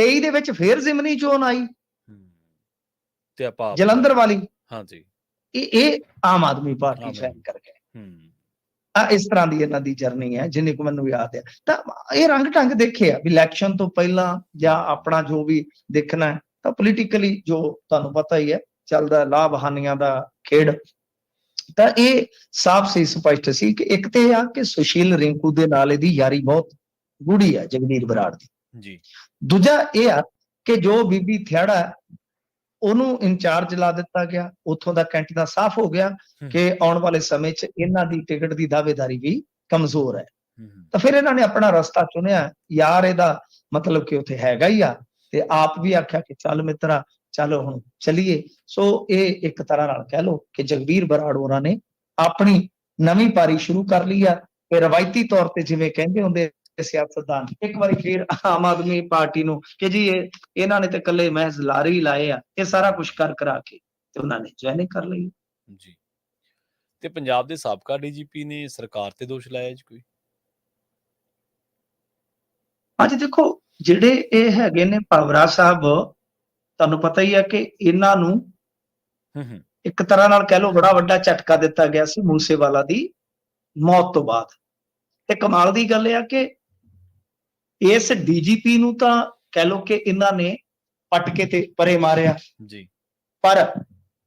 S2: 23 ਦੇ ਵਿੱਚ ਫੇਰ ਜ਼ਿਮਨੀ ਚੋਣ ਆਈ।
S1: ਤੇ ਆਪਾਂ
S2: ਜਲੰਧਰ ਵਾਲੀ।
S1: ਹਾਂਜੀ।
S2: ਇਹ ਇਹ ਆਮ ਆਦਮੀ ਪਾਰਟੀ
S1: ਆਦਮੀ।
S2: ਸਾਈਨ ਕਰ ਗਏ।
S1: ਹੂੰ।
S2: ਆ ਇਸ ਤਰ੍ਹਾਂ ਦੀ ਇਹਨਾਂ ਦੀ ਜਰਨੀ ਹੈ ਜਿੰਨੀ ਕੁ ਮੈਨੂੰ ਯਾਦ ਹੈ। ਤਾਂ ਇਹ ਰੰਗ ਢੰਗ ਦੇਖਿਆ ਵੀ ਇਲੈਕਸ਼ਨ ਤੋਂ ਪਹਿਲਾਂ ਜਾਂ ਆਪਣਾ ਜੋ ਵੀ ਦੇਖਣਾ ਹੈ ਤਾਂ ਪੋਲੀਟੀਕਲੀ ਜੋ ਤੁਹਾਨੂੰ ਪਤਾ ਹੀ ਹੈ ਚੱਲਦਾ ਲਾਭ ਹਾਨੀਆਂ ਦਾ ਖੇਡ। ਤਾਂ ਇਹ ਸਾਫ਼ ਸੀ ਸਪਸ਼ਟ ਸੀ ਕਿ ਇੱਕ ਤੇ ਆ ਕਿ ਸੁਸ਼ੀਲ ਰਿੰਕੂ ਦੇ ਨਾਲ ਇਹਦੀ ਯਾਰੀ ਬਹੁਤ ਗੂੜੀ ਆ ਜਗਦੀਰ ਬਰਾੜ ਦੀ।
S1: ਜੀ।
S2: ਦੂਜਾ ਇਹ ਆ ਕਿ ਜੋ ਬੀਬੀ ਥਿਆੜਾ ਉਹਨੂੰ ਇੰਚਾਰਜ ਲਾ ਦਿੱਤਾ ਗਿਆ ਉਥੋਂ ਦਾ ਕੈਂਟ ਦਾ ਸਾਫ਼ ਹੋ ਗਿਆ। ਕਿ ਆਉਣ ਵਾਲੇ ਸਮੇਂ 'ਚ ਇਹਨਾਂ ਦੀ ਟਿਕਟ ਦੀ ਦਾਅਵੇਦਾਰੀ ਵੀ ਕਮਜ਼ੋਰ ਹੂੰ। ਤਾਂ ਫਿਰ ਇਹਨਾਂ ਨੇ ਆਪਣਾ ਰਸਤਾ ਚੁਣਿਆ ਯਾਰ ਇਹਦਾ ਮਤਲਬ ਕਿ ਉੱਥੇ ਹੈਗਾ ਹੀ ਆ ਤੇ ਆਪ ਵੀ ਆਖਿਆ ਕਿ ਚੱਲ ਮਿੱਤਰਾ ਚਲੋ ਹੁਣ ਚਲੀਏ। ਸੋ ਇਹ ਇੱਕ ਤਰ੍ਹਾਂ ਨਾਲ ਕਹਿ ਲਓ ਕਿ ਜਗਵੀਰ ਬਰਾੜ ਹੋਰਾਂ ਨੇ ਆਪਣੀ ਨਵੀਂ ਪਾਰੀ ਸ਼ੁਰੂ ਕਰ ਲਈ ਆ ਤੇ ਰਵਾਇਤੀ ਤੌਰ ਤੇ ਜਿਵੇਂ ਕਹਿੰਦੇ ਹੁੰਦੇ ਸਿਆਸਤਦਾਨ ਇੱਕ ਵਾਰੀ ਫਿਰ ਆਮ ਆਦਮੀ ਪਾਰਟੀ ਨੂੰ ਕਿ ਜੀ ਇਹ ਇਹਨਾਂ ਨੇ ਤੇ ਇਕੱਲੇ ਮਹਿਜ਼ ਲਾਰੇ ਲਾਏ ਆ ਇਹ ਸਾਰਾ ਕੁਝ ਕਰ ਕਰਾ ਕੇ ਤੇ ਉਹਨਾਂ ਨੇ ਜੁਆਇਨਿੰਗ ਕਰ ਲਈ।
S1: ਜੀ। ਤੇ ਪੰਜਾਬ ਦੇ ਸਾਬਕਾ ਡੀਜੀਪੀ ਨੇ ਸਰਕਾਰ ਤੇ ਦੋਸ਼ ਲਾਇਆ ਜੀ ਕੋਈ?
S2: ਅੱਜ ਦੇਖੋ ਜਿਹੜੇ ਇਹ ਹੈਗੇ ਨੇ ਭਾਵਰਾ ਸਾਹਿਬ ਤੁਹਾਨੂੰ ਪਤਾ ਹੀ ਹੈ ਕਿ ਇਹਨਾਂ ਨੂੰ
S1: ਹੂੰ ਹੂੰ।
S2: ਇੱਕ ਤਰ੍ਹਾਂ ਨਾਲ ਕਹਿ ਲਓ ਬੜਾ ਵੱਡਾ ਝਟਕਾ ਦਿੱਤਾ ਗਿਆ ਸੀ ਮੂਸੇਵਾਲਾ ਦੀ ਮੌਤ ਤੋਂ ਬਾਅਦ। ਤੇ ਕਮਾਲ ਦੀ ਗੱਲ ਇਹ ਆ ਕਿ ਇਸ ਡੀਜੀਪੀ ਨੂੰ ਤਾਂ ਕਹਿ ਲਓ ਕਿ ਇਹਨਾਂ ਨੇ ਪੱਟ ਕੇ ਤੇ ਪਰੇ ਮਾਰਿਆ।
S1: ਜੀ।
S2: ਪਰ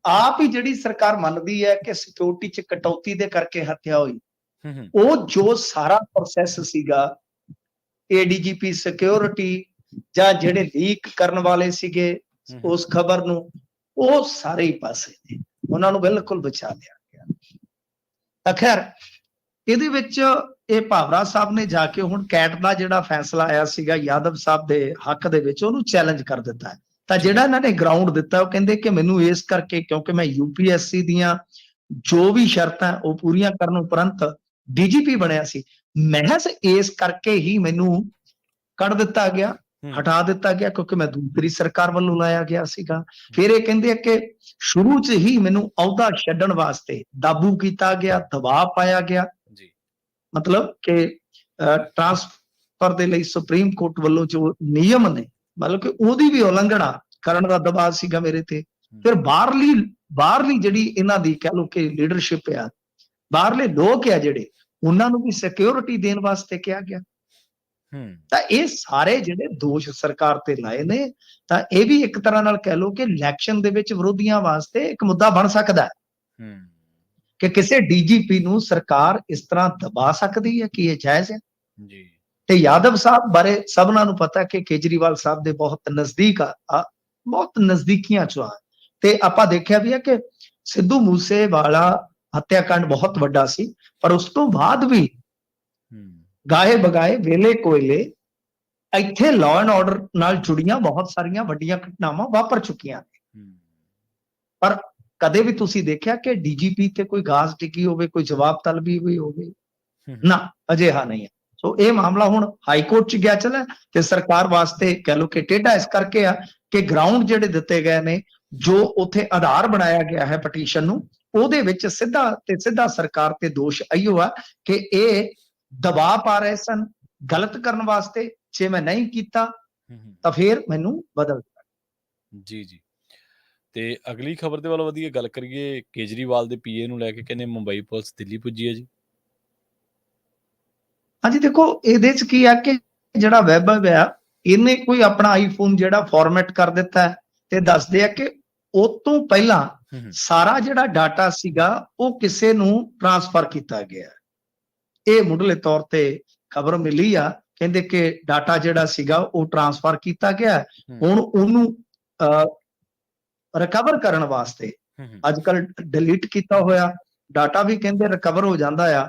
S2: ਆਪ ਹੀ ਜਿਹੜੀ ਸਰਕਾਰ ਮੰਨਦੀ ਹੈ ਕਿ ਸਿਕਿਉਰਿਟੀ ਚ ਕਟੌਤੀ ਦੇ ਕਰਕੇ ਹੱਤਿਆ ਹੋਈ ਉਹ ਜੋ ਸਾਰਾ ਪ੍ਰੋਸੈਸ ਸੀਗਾ ਏਡੀਜੀਪੀ ਸਿਕਿਉਰਿਟੀ ਜਾਂ ਜਿਹੜੇ ਲੀਕ ਕਰਨ ਵਾਲੇ ਸੀਗੇ। ਉਸ ਖਬਰ ਨੂੰ ਉਹ ਸਾਰੇ ਹੀ ਪਾਸੇ ਨੇ। ਉਹਨਾਂ ਨੂੰ ਬਿਲਕੁਲ ਬਚਾ ਲਿਆ ਗਿਆ। ਤਾਂ ਖੈਰ ਇਹਦੇ ਵਿੱਚ ਇਹ ਭਾਵਰਾ ਸਾਹਿਬ ਨੇ ਜਾ ਕੇ ਹੁਣ ਕੈਟ ਦਾ ਜਿਹੜਾ ਫੈਸਲਾ ਆਇਆ ਸੀਗਾ ਯਾਦਵ ਸਾਹਿਬ ਦੇ ਹੱਕ ਦੇ ਵਿੱਚ ਉਹਨੂੰ ਚੈਲੰਜ ਕਰ ਦਿੱਤਾ ਹੈ। ਤਾਂ ਜਿਹੜਾ ਇਹਨਾਂ ਨੇ ਗਰਾਊਂਡ ਦਿੱਤਾ ਉਹ ਕਹਿੰਦੇ ਕਿ ਮੈਨੂੰ ਇਸ ਕਰਕੇ ਕਿਉਂਕਿ ਮੈਂ ਯੂਪੀਐਸਸੀ ਦੀਆਂ ਜੋ ਵੀ ਸ਼ਰਤਾਂ ਉਹ ਪੂਰੀਆਂ ਕਰਨ ਉਪਰੰਤ ਡੀਜੀਪੀ ਬਣਿਆ ਸੀ। ਮਹਿਜ਼ ਇਸ ਕਰਕੇ ਹੀ ਮੈਨੂੰ ਕੱਢ ਦਿੱਤਾ ਗਿਆ। ਹਟਾ ਦਿੱਤਾ ਗਿਆ ਕਿਉਂਕਿ ਮੈਂ ਦੂਸਰੀ ਸਰਕਾਰ ਵੱਲੋਂ ਲਾਇਆ ਗਿਆ ਸੀਗਾ। ਫਿਰ ਇਹ ਕਹਿੰਦੇ ਆ ਕਿ ਸ਼ੁਰੂ 'ਚ ਹੀ ਮੈਨੂੰ ਅਹੁਦਾ ਛੱਡਣ ਵਾਸਤੇ ਦਾਬੂ ਕੀਤਾ ਗਿਆ ਦਬਾਅ ਪਾਇਆ ਗਿਆ। ਮਤਲਬ ਕਿ ਟ੍ਰਾਂਸਫਰ ਦੇ ਲਈ ਸੁਪਰੀਮ ਕੋਰਟ ਵੱਲੋਂ ਜੋ ਨਿਯਮ ਨੇ ਮਤਲਬ ਕਿ ਉਹਦੀ ਵੀ ਉਲੰਘਣਾ ਕਰਨ ਦਾ ਦਬਾਅ ਸੀਗਾ ਮੇਰੇ ਤੇ। ਫਿਰ ਬਾਹਰਲੀ ਬਾਹਰਲੀ ਜਿਹੜੀ ਇਹਨਾਂ ਦੀ ਕਹਿ ਲਓ ਕਿ ਲੀਡਰਸ਼ਿਪ ਆ ਬਾਹਰਲੇ ਲੋਕ ਆ ਜਿਹੜੇ ਉਹਨਾਂ ਨੂੰ ਵੀ ਸਿਕਿਉਰਿਟੀ ਦੇਣ ਵਾਸਤੇ ਕਿਹਾ ਗਿਆ।
S1: ਹੂੰ।
S2: ਤਾਂ ਇਹ ਸਾਰੇ ਜਿਹੜੇ ਦੋਸ਼ ਸਰਕਾਰ ਤੇ ਲਾਏ ਨੇ ਤਾਂ ਇਹ ਵੀ ਇੱਕ ਤਰ੍ਹਾਂ ਨਾਲ ਕਹਿ ਲਓ ਕਿ ਇਲੈਕਸ਼ਨ ਦੇ ਵਿੱਚ ਵਿਰੋਧੀਆਂ ਵਾਸਤੇ ਇੱਕ ਮੁੱਦਾ ਬਣ ਸਕਦਾ ਹੈ।
S1: ਹੂੰ।
S2: ਕਿ ਕਿਸੇ ਡੀਜੀਪੀ ਨੂੰ ਸਰਕਾਰ ਇਸ ਤਰ੍ਹਾਂ ਦਬਾ ਸਕਦੀ ਹੈ ਕਿ ਇਹ ਜਾਇਜ਼ ਹੈ?
S1: ਜੀ।
S2: ਤੇ ਯਾਦਵ ਸਾਹਿਬ ਬਾਰੇ ਸਭਨਾਂ ਨੂੰ ਪਤਾ ਕਿ ਕੇਜਰੀਵਾਲ ਸਾਹਿਬ ਦੇ ਬਹੁਤ ਨਜ਼ਦੀਕ ਆ ਬਹੁਤ ਨਜ਼ਦੀਕੀਆਂ ਚ ਆ। ਤੇ ਆਪਾਂ ਦੇਖਿਆ ਵੀ ਹੈ ਕਿ ਸਿੱਧੂ ਮੂਸੇ ਵਾਲਾ ਹੱਤਿਆਕਾਂਡ ਬਹੁਤ ਵੱਡਾ ਸੀ ਪਰ ਉਸ ਤੋਂ ਬਾਅਦ ਵੀ ਗਾਏ ਬਗਾਏ ਵੇਲੇ ਕੋਇਲੇ ਇੱਥੇ ਲਾਅ ਐਂਡ ਆਰਡਰ ਨਾਲ ਜੁੜੀਆਂ ਬਹੁਤ ਸਾਰੀਆਂ ਵੱਡੀਆਂ ਘਟਨਾਵਾਂ ਵਾਪਰ ਚੁੱਕੀਆਂ ਪਰ ਕਦੇ ਵੀ ਤੁਸੀਂ ਦੇਖਿਆ ਕਿ ਡੀਜੀਪੀ ਤੇ ਕੋਈ ਗਾਜ਼ ਟਿਕੀ ਹੋਵੇ ਕੋਈ ਜਵਾਬ ਤਲਬੀ ਹੋਈ ਹੋਵੇ। ਨਾ ਅਜਿਹਾ ਨਹੀਂ ਹੈ ਸੋ ਇਹ ਮਾਮਲਾ ਹੁਣ ਹਾਈ ਕੋਰਟ ਚ ਗਿਆ ਚਲਾ ਤੇ ਸਰਕਾਰ ਵਾਸਤੇ ਕਹਿ ਲਓ ਕਿ ਟੇਢਾ ਇਸ ਕਰਕੇ ਆ ਕਿ ਗਰਾਊਂਡ ਜਿਹੜੇ ਦਿੱਤੇ ਗਏ ਨੇ ਜੋ ਉਥੇ ਆਧਾਰ ਬਣਾਇਆ ਗਿਆ ਹੈ ਪਟੀਸ਼ਨ ਨੂੰ ਉਹਦੇ ਵਿੱਚ ਸਿੱਧਾ ਤੇ ਸਿੱਧਾ ਸਰਕਾਰ ਤੇ ਦੋਸ਼ ਆਇਓ ਆ ਕਿ ਇਹ ਦਬਾਅ ਪਾ ਰਹੇ ਸਨ ਗਲਤ ਕਰਨ ਵਾਸਤੇ ਜੇ ਮੈਂ ਨਹੀਂ ਕੀਤਾ। ਤਾਂ ਫਿਰ ਮੈਨੂੰ ਬਦਲ।
S1: ਜੀ ਜੀ ਤੇ ਅਗਲੀ ਖਬਰ ਦੇ ਵੱਲ ਵਧੀਆ ਗੱਲ ਕਰੀਏ ਕੇਜਰੀਵਾਲ ਦੇ ਪੀਏ ਨੂੰ ਲੈ ਕੇ ਕਹਿੰਦੇ ਮੁੰਬਈ ਪੁਲਿਸ ਦਿੱਲੀ ਪੁੱਜੀ ਹੈ ਜੀ।
S2: ਹਾਂਜੀ ਦੇਖੋ ਇਹਦੇ ਚ ਕੀ ਆ ਕਿ ਜਿਹੜਾ ਵੈਬ ਆ ਇਹਨੇ ਕੋਈ ਆਪਣਾ ਆਈਫੋਨ ਜਿਹੜਾ ਫਾਰਮੈਟ ਕਰ ਦਿੱਤਾ ਹੈ ਤੇ ਦੱਸਦੇ ਆ ਕਿ ਉਹ ਤੋਂ ਪਹਿਲਾਂ ਸਾਰਾ ਜਿਹੜਾ ਡਾਟਾ ਸੀਗਾ ਉਹ ਕਿਸੇ ਨੂੰ ਟਰਾਂਸਫਰ ਕੀਤਾ ਗਿਆ ਇਹ ਮੁੱਢਲੇ ਤੌਰ ਤੇ ਖਬਰ ਮਿਲੀ ਆ ਕਹਿੰਦੇ ਕਿ ਡਾਟਾ ਜਿਹੜਾ ਸੀਗਾ ਉਹ ਟਰਾਂਸਫਰ ਕੀਤਾ ਗਿਆ। ਹੁਣ ਉਹਨੂੰ ਰਿਕਵਰ ਕਰਨ ਵਾਸਤੇ। ਅੱਜ ਕੱਲ ਡਿਲੀਟ ਕੀਤਾ ਹੋਇਆ ਡਾਟਾ ਵੀ ਕਹਿੰਦੇ ਰਿਕਵਰ ਹੋ ਜਾਂਦਾ ਆ।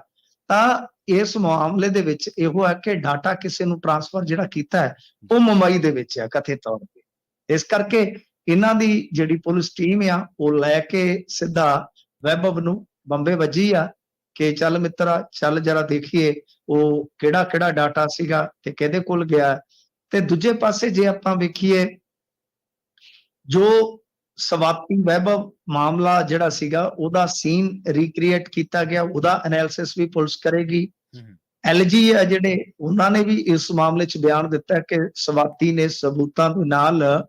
S2: ਤਾਂ ਇਸ ਮਾਮਲੇ ਦੇ ਵਿੱਚ ਇਹੋ ਹੈ ਕਿ ਡਾਟਾ ਕਿਸੇ ਨੂੰ ਟਰਾਂਸਫਰ ਜਿਹੜਾ ਕੀਤਾ ਹੈ ਉਹ ਮੁੰਬਈ ਦੇ ਵਿੱਚ ਆ ਕਥਿਤ ਤੌਰ ਤੇ। ਇਸ ਕਰਕੇ ਇਹਨਾਂ ਦੀ ਜਿਹੜੀ ਪੁਲਿਸ ਟੀਮ ਆ ਉਹ ਲੈ ਕੇ ਸਿੱਧਾ ਵੈਬਬ ਨੂੰ ਬੰਬੇ ਵੱਜੀ ਆ ਕਿ ਚੱਲ ਮਿੱਤਰਾ ਚੱਲ ਜਰਾ ਦੇਖੀਏ ਉਹ ਕਿਹੜਾ ਕਿਹੜਾ ਡਾਟਾ ਸੀਗਾ ਤੇ ਕਿਹਦੇ ਕੋਲ ਗਿਆ। ਤੇ ਦੂਜੇ ਪਾਸੇ ਜੇ ਆਪਾਂ ਵੇਖੀਏ ਜੋ ਸਵਾਤੀ ਵੈਭਵ ਮਾਮਲਾ ਜਿਹੜਾ ਸੀਗਾ ਉਹਦਾ ਸੀਨ ਰੀਕ੍ਰੀਏਟ ਕੀਤਾ ਗਿਆ ਉਹਦਾ ਐਨਾਲਿਸਿਸ ਵੀ ਪੁਲਿਸ ਕਰੇਗੀ। ਐਲਜੀ ਆ ਜਿਹੜੇ ਉਹਨਾਂ ਨੇ ਵੀ ਇਸ ਮਾਮਲੇ 'ਚ ਬਿਆਨ ਦਿੱਤਾ ਕਿ ਸਵਾਤੀ ਨੇ ਸਬੂਤਾਂ ਦੇ ਨਾਲ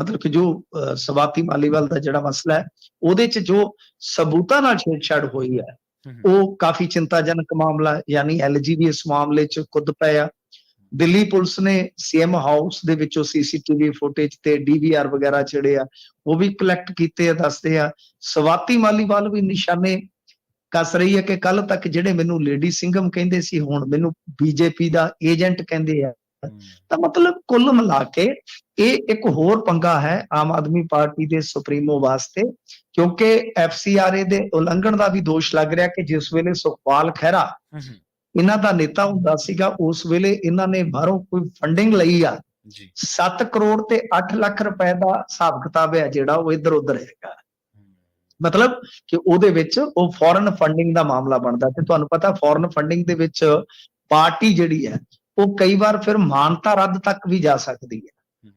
S2: ਮਤਲਬ ਕਿ ਜੋ ਸਵਾਤੀ ਮਾਲੀਵਾਲ ਦਾ ਜਿਹੜਾ ਮਸਲਾ ਹੈ ਉਹਦੇ 'ਚ ਜੋ ਸਬੂਤਾਂ ਨਾਲ ਛੇੜਛਾੜ ਹੋਈ ਹੈ ਉਹ ਕਾਫੀ ਚਿੰਤਾਜਨਕ ਮਾਮਲਾ ਯਾਨੀ ਐਲਜੀ ਵੀ ਇਸ ਮਾਮਲੇ 'ਚ ਕੁੱਦ ਪਏ ਆ। ਦਿੱਲੀ ਪੁਲਿਸ ਨੇ ਸੀਐਮ ਹਾਊਸ ਦੇ ਵਿੱਚੋਂ ਸੀਸੀਟੀਵੀ ਫੁਟੇਜ ਤੇ ਡੀਵੀਆਰ ਵਗੈਰਾ ਜਿਹੜੇ ਆ, ਉਹ ਵੀ ਕਲੈਕਟ ਕੀਤੇ ਆ, ਦੱਸਦੇ ਆ। ਸਵਾਤੀ ਮਾਲੀਵਾਲ ਵੀ ਨਿਸ਼ਾਨੇ ਕੱਸ ਰਹੀ ਹੈ ਕਿ ਕੱਲ ਤੱਕ ਜਿਹੜੇ ਮੈਨੂੰ ਲੇਡੀ ਸਿੰਘਮ ਕਹਿੰਦੇ ਸੀ, ਹੁਣ ਮੈਨੂੰ ਬੀਜੇਪੀ ਦਾ ਏਜੰਟ ਕਹਿੰਦੇ ਆ। ਤਾਂ ਮਤਲਬ ਕੁੱਲ ਮਿਲਾ ਕੇ ਇਹ ਇੱਕ ਹੋਰ ਪੰਗਾ ਹੈ ਆਮ ਆਦਮੀ ਪਾਰਟੀ ਦੇ ਸੁਪਰੀਮੋ ਵਾਸਤੇ, ਕਿਉਂਕਿ ਐਫਸੀਆਰਏ ਦੇ ਉਲੰਘਣ ਦਾ ਵੀ ਦੋਸ਼ ਲੱਗ ਰਿਹਾ ਕਿ ਜਿਸ ਵੇਲੇ ਸੁਖਪਾਲ ਖਹਿਰਾ ਇਹਨਾਂ ਦਾ ਨੇਤਾ ਹੁੰਦਾ ਸੀਗਾ ਉਸ ਵੇਲੇ ਇਹਨਾਂ ਨੇ ਬਾਹਰੋਂ ਕੋਈ ਫੰਡਿੰਗ ਲਈ ਆ।
S1: ਜੀ।
S2: 7 ਕਰੋੜ ਤੇ 8 ਲੱਖ ਰੁਪਏ ਦਾ ਹਿਸਾਬ ਕਿਤਾਬ ਹੈ ਜਿਹੜਾ ਉਹ ਇੱਧਰ ਉੱਧਰ ਹੈਗਾ। ਮਤਲਬ ਕਿ ਉਹਦੇ ਵਿੱਚ ਉਹ ਫੋਰਨ ਫੰਡਿੰਗ ਦਾ ਮਾਮਲਾ ਬਣਦਾ ਤੇ ਤੁਹਾਨੂੰ ਪਤਾ ਫੋਰਨ ਫੰਡਿੰਗ ਦੇ ਵਿੱਚ ਪਾਰਟੀ ਜਿਹੜੀ ਹੈ ਉਹ ਕਈ ਵਾਰ ਫਿਰ ਮਾਨਤਾ ਰੱਦ ਤੱਕ ਵੀ ਜਾ ਸਕਦੀ ਹੈ।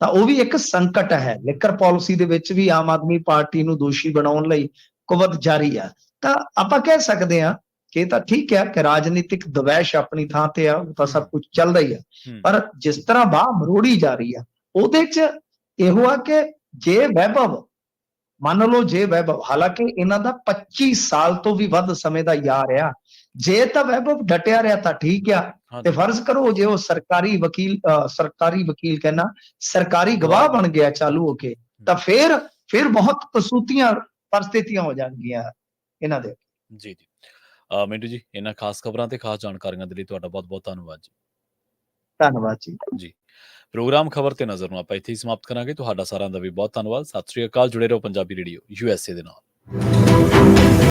S2: ਤਾਂ ਉਹ ਵੀ ਇੱਕ ਸੰਕਟ ਹੈ। ਲਿਕਰ ਪਾਲਿਸੀ ਦੇ ਵਿੱਚ ਵੀ ਆਮ ਆਦਮੀ ਪਾਰਟੀ ਨੂੰ ਦੋਸ਼ੀ ਬਣਾਉਣ ਲਈ ਕੁਵਤ ਜਾਰੀ ਆ। ਤਾਂ ਆਪਾਂ ਕਹਿ ਸਕਦੇ ਹਾਂ ਕਿ ਤਾਂ ਠੀਕ ਹੈ ਕਿ ਰਾਜਨੀਤਿਕ ਦਵੈਸ਼ ਆਪਣੀ ਥਾਂ ਤੇ ਆ ਉਹ ਤਾਂ ਸਭ ਕੁਝ ਚੱਲਦਾ ਹੀ। ਆ ਪਰ ਜਿਸ ਤਰ੍ਹਾਂ ਬਾਹ ਮਰੋੜੀ ਜਾ ਰਹੀ ਆ ਉਹਦੇ 'ਚ ਇਹੋ ਆ ਕਿ ਜੇ ਵੈਭਵ ਮੰਨ ਲਓ ਜੇ ਵੈਭਵ ਹਾਲਾਂਕਿ ਇਹਨਾਂ ਦਾ 25 ਸਾਲ ਤੋਂ ਵੀ ਵੱਧ ਸਮੇਂ ਦਾ ਯਾਰ ਆ। ਜੇ ਤਾਂ ਵੈਭਵ ਡਟਿਆ ਰਿਹਾ ਤਾਂ ਠੀਕ ਆ। ਤੇ ਫਰਜ਼ ਕਰੋ ਜੇ ਉਹ ਸਰਕਾਰੀ ਵਕੀਲ ਸਰਕਾਰੀ ਵਕੀਲ ਕਹਿਣਾ ਸਰਕਾਰੀ ਗਵਾਹ ਬਣ ਗਿਆ ਚਾਲੂ ਹੋ ਕੇ ਤਾਂ ਫਿਰ ਫਿਰ ਬਹੁਤ ਕਸੂਤੀਆਂ ਪਰਿਸਥਿਤੀਆਂ ਹੋ ਜਾਣਗੀਆਂ ਇਹਨਾਂ ਦੇ।
S1: ਜੀ। ਮਿੰਟੂ ਜੀ ਇਹਨਾਂ ਖਾਸ ਖਬਰਾਂ ਤੇ ਖਾਸ ਜਾਣਕਾਰੀਆਂ ਦੇ ਲਈ ਤੁਹਾਡਾ ਬਹੁਤ ਬਹੁਤ ਧੰਨਵਾਦ ਜੀ।
S2: ਧੰਨਵਾਦ ਜੀ।
S1: ਪ੍ਰੋਗਰਾਮ ਖਬਰ ਤੇ ਨਜ਼ਰ ਨੂੰ ਆਪਾਂ ਇੱਥੇ ਹੀ ਸਮਾਪਤ ਕਰਾਂਗੇ। ਤੁਹਾਡਾ ਸਾਰਿਆਂ ਦਾ ਵੀ ਬਹੁਤ ਧੰਨਵਾਦ। ਸਤਿ ਸ੍ਰੀ ਅਕਾਲ। ਜੁੜੇ ਰਹੋ ਪੰਜਾਬੀ ਰੇਡੀਓ ਯੂਐਸਏ ਦੇ ਨਾਲ।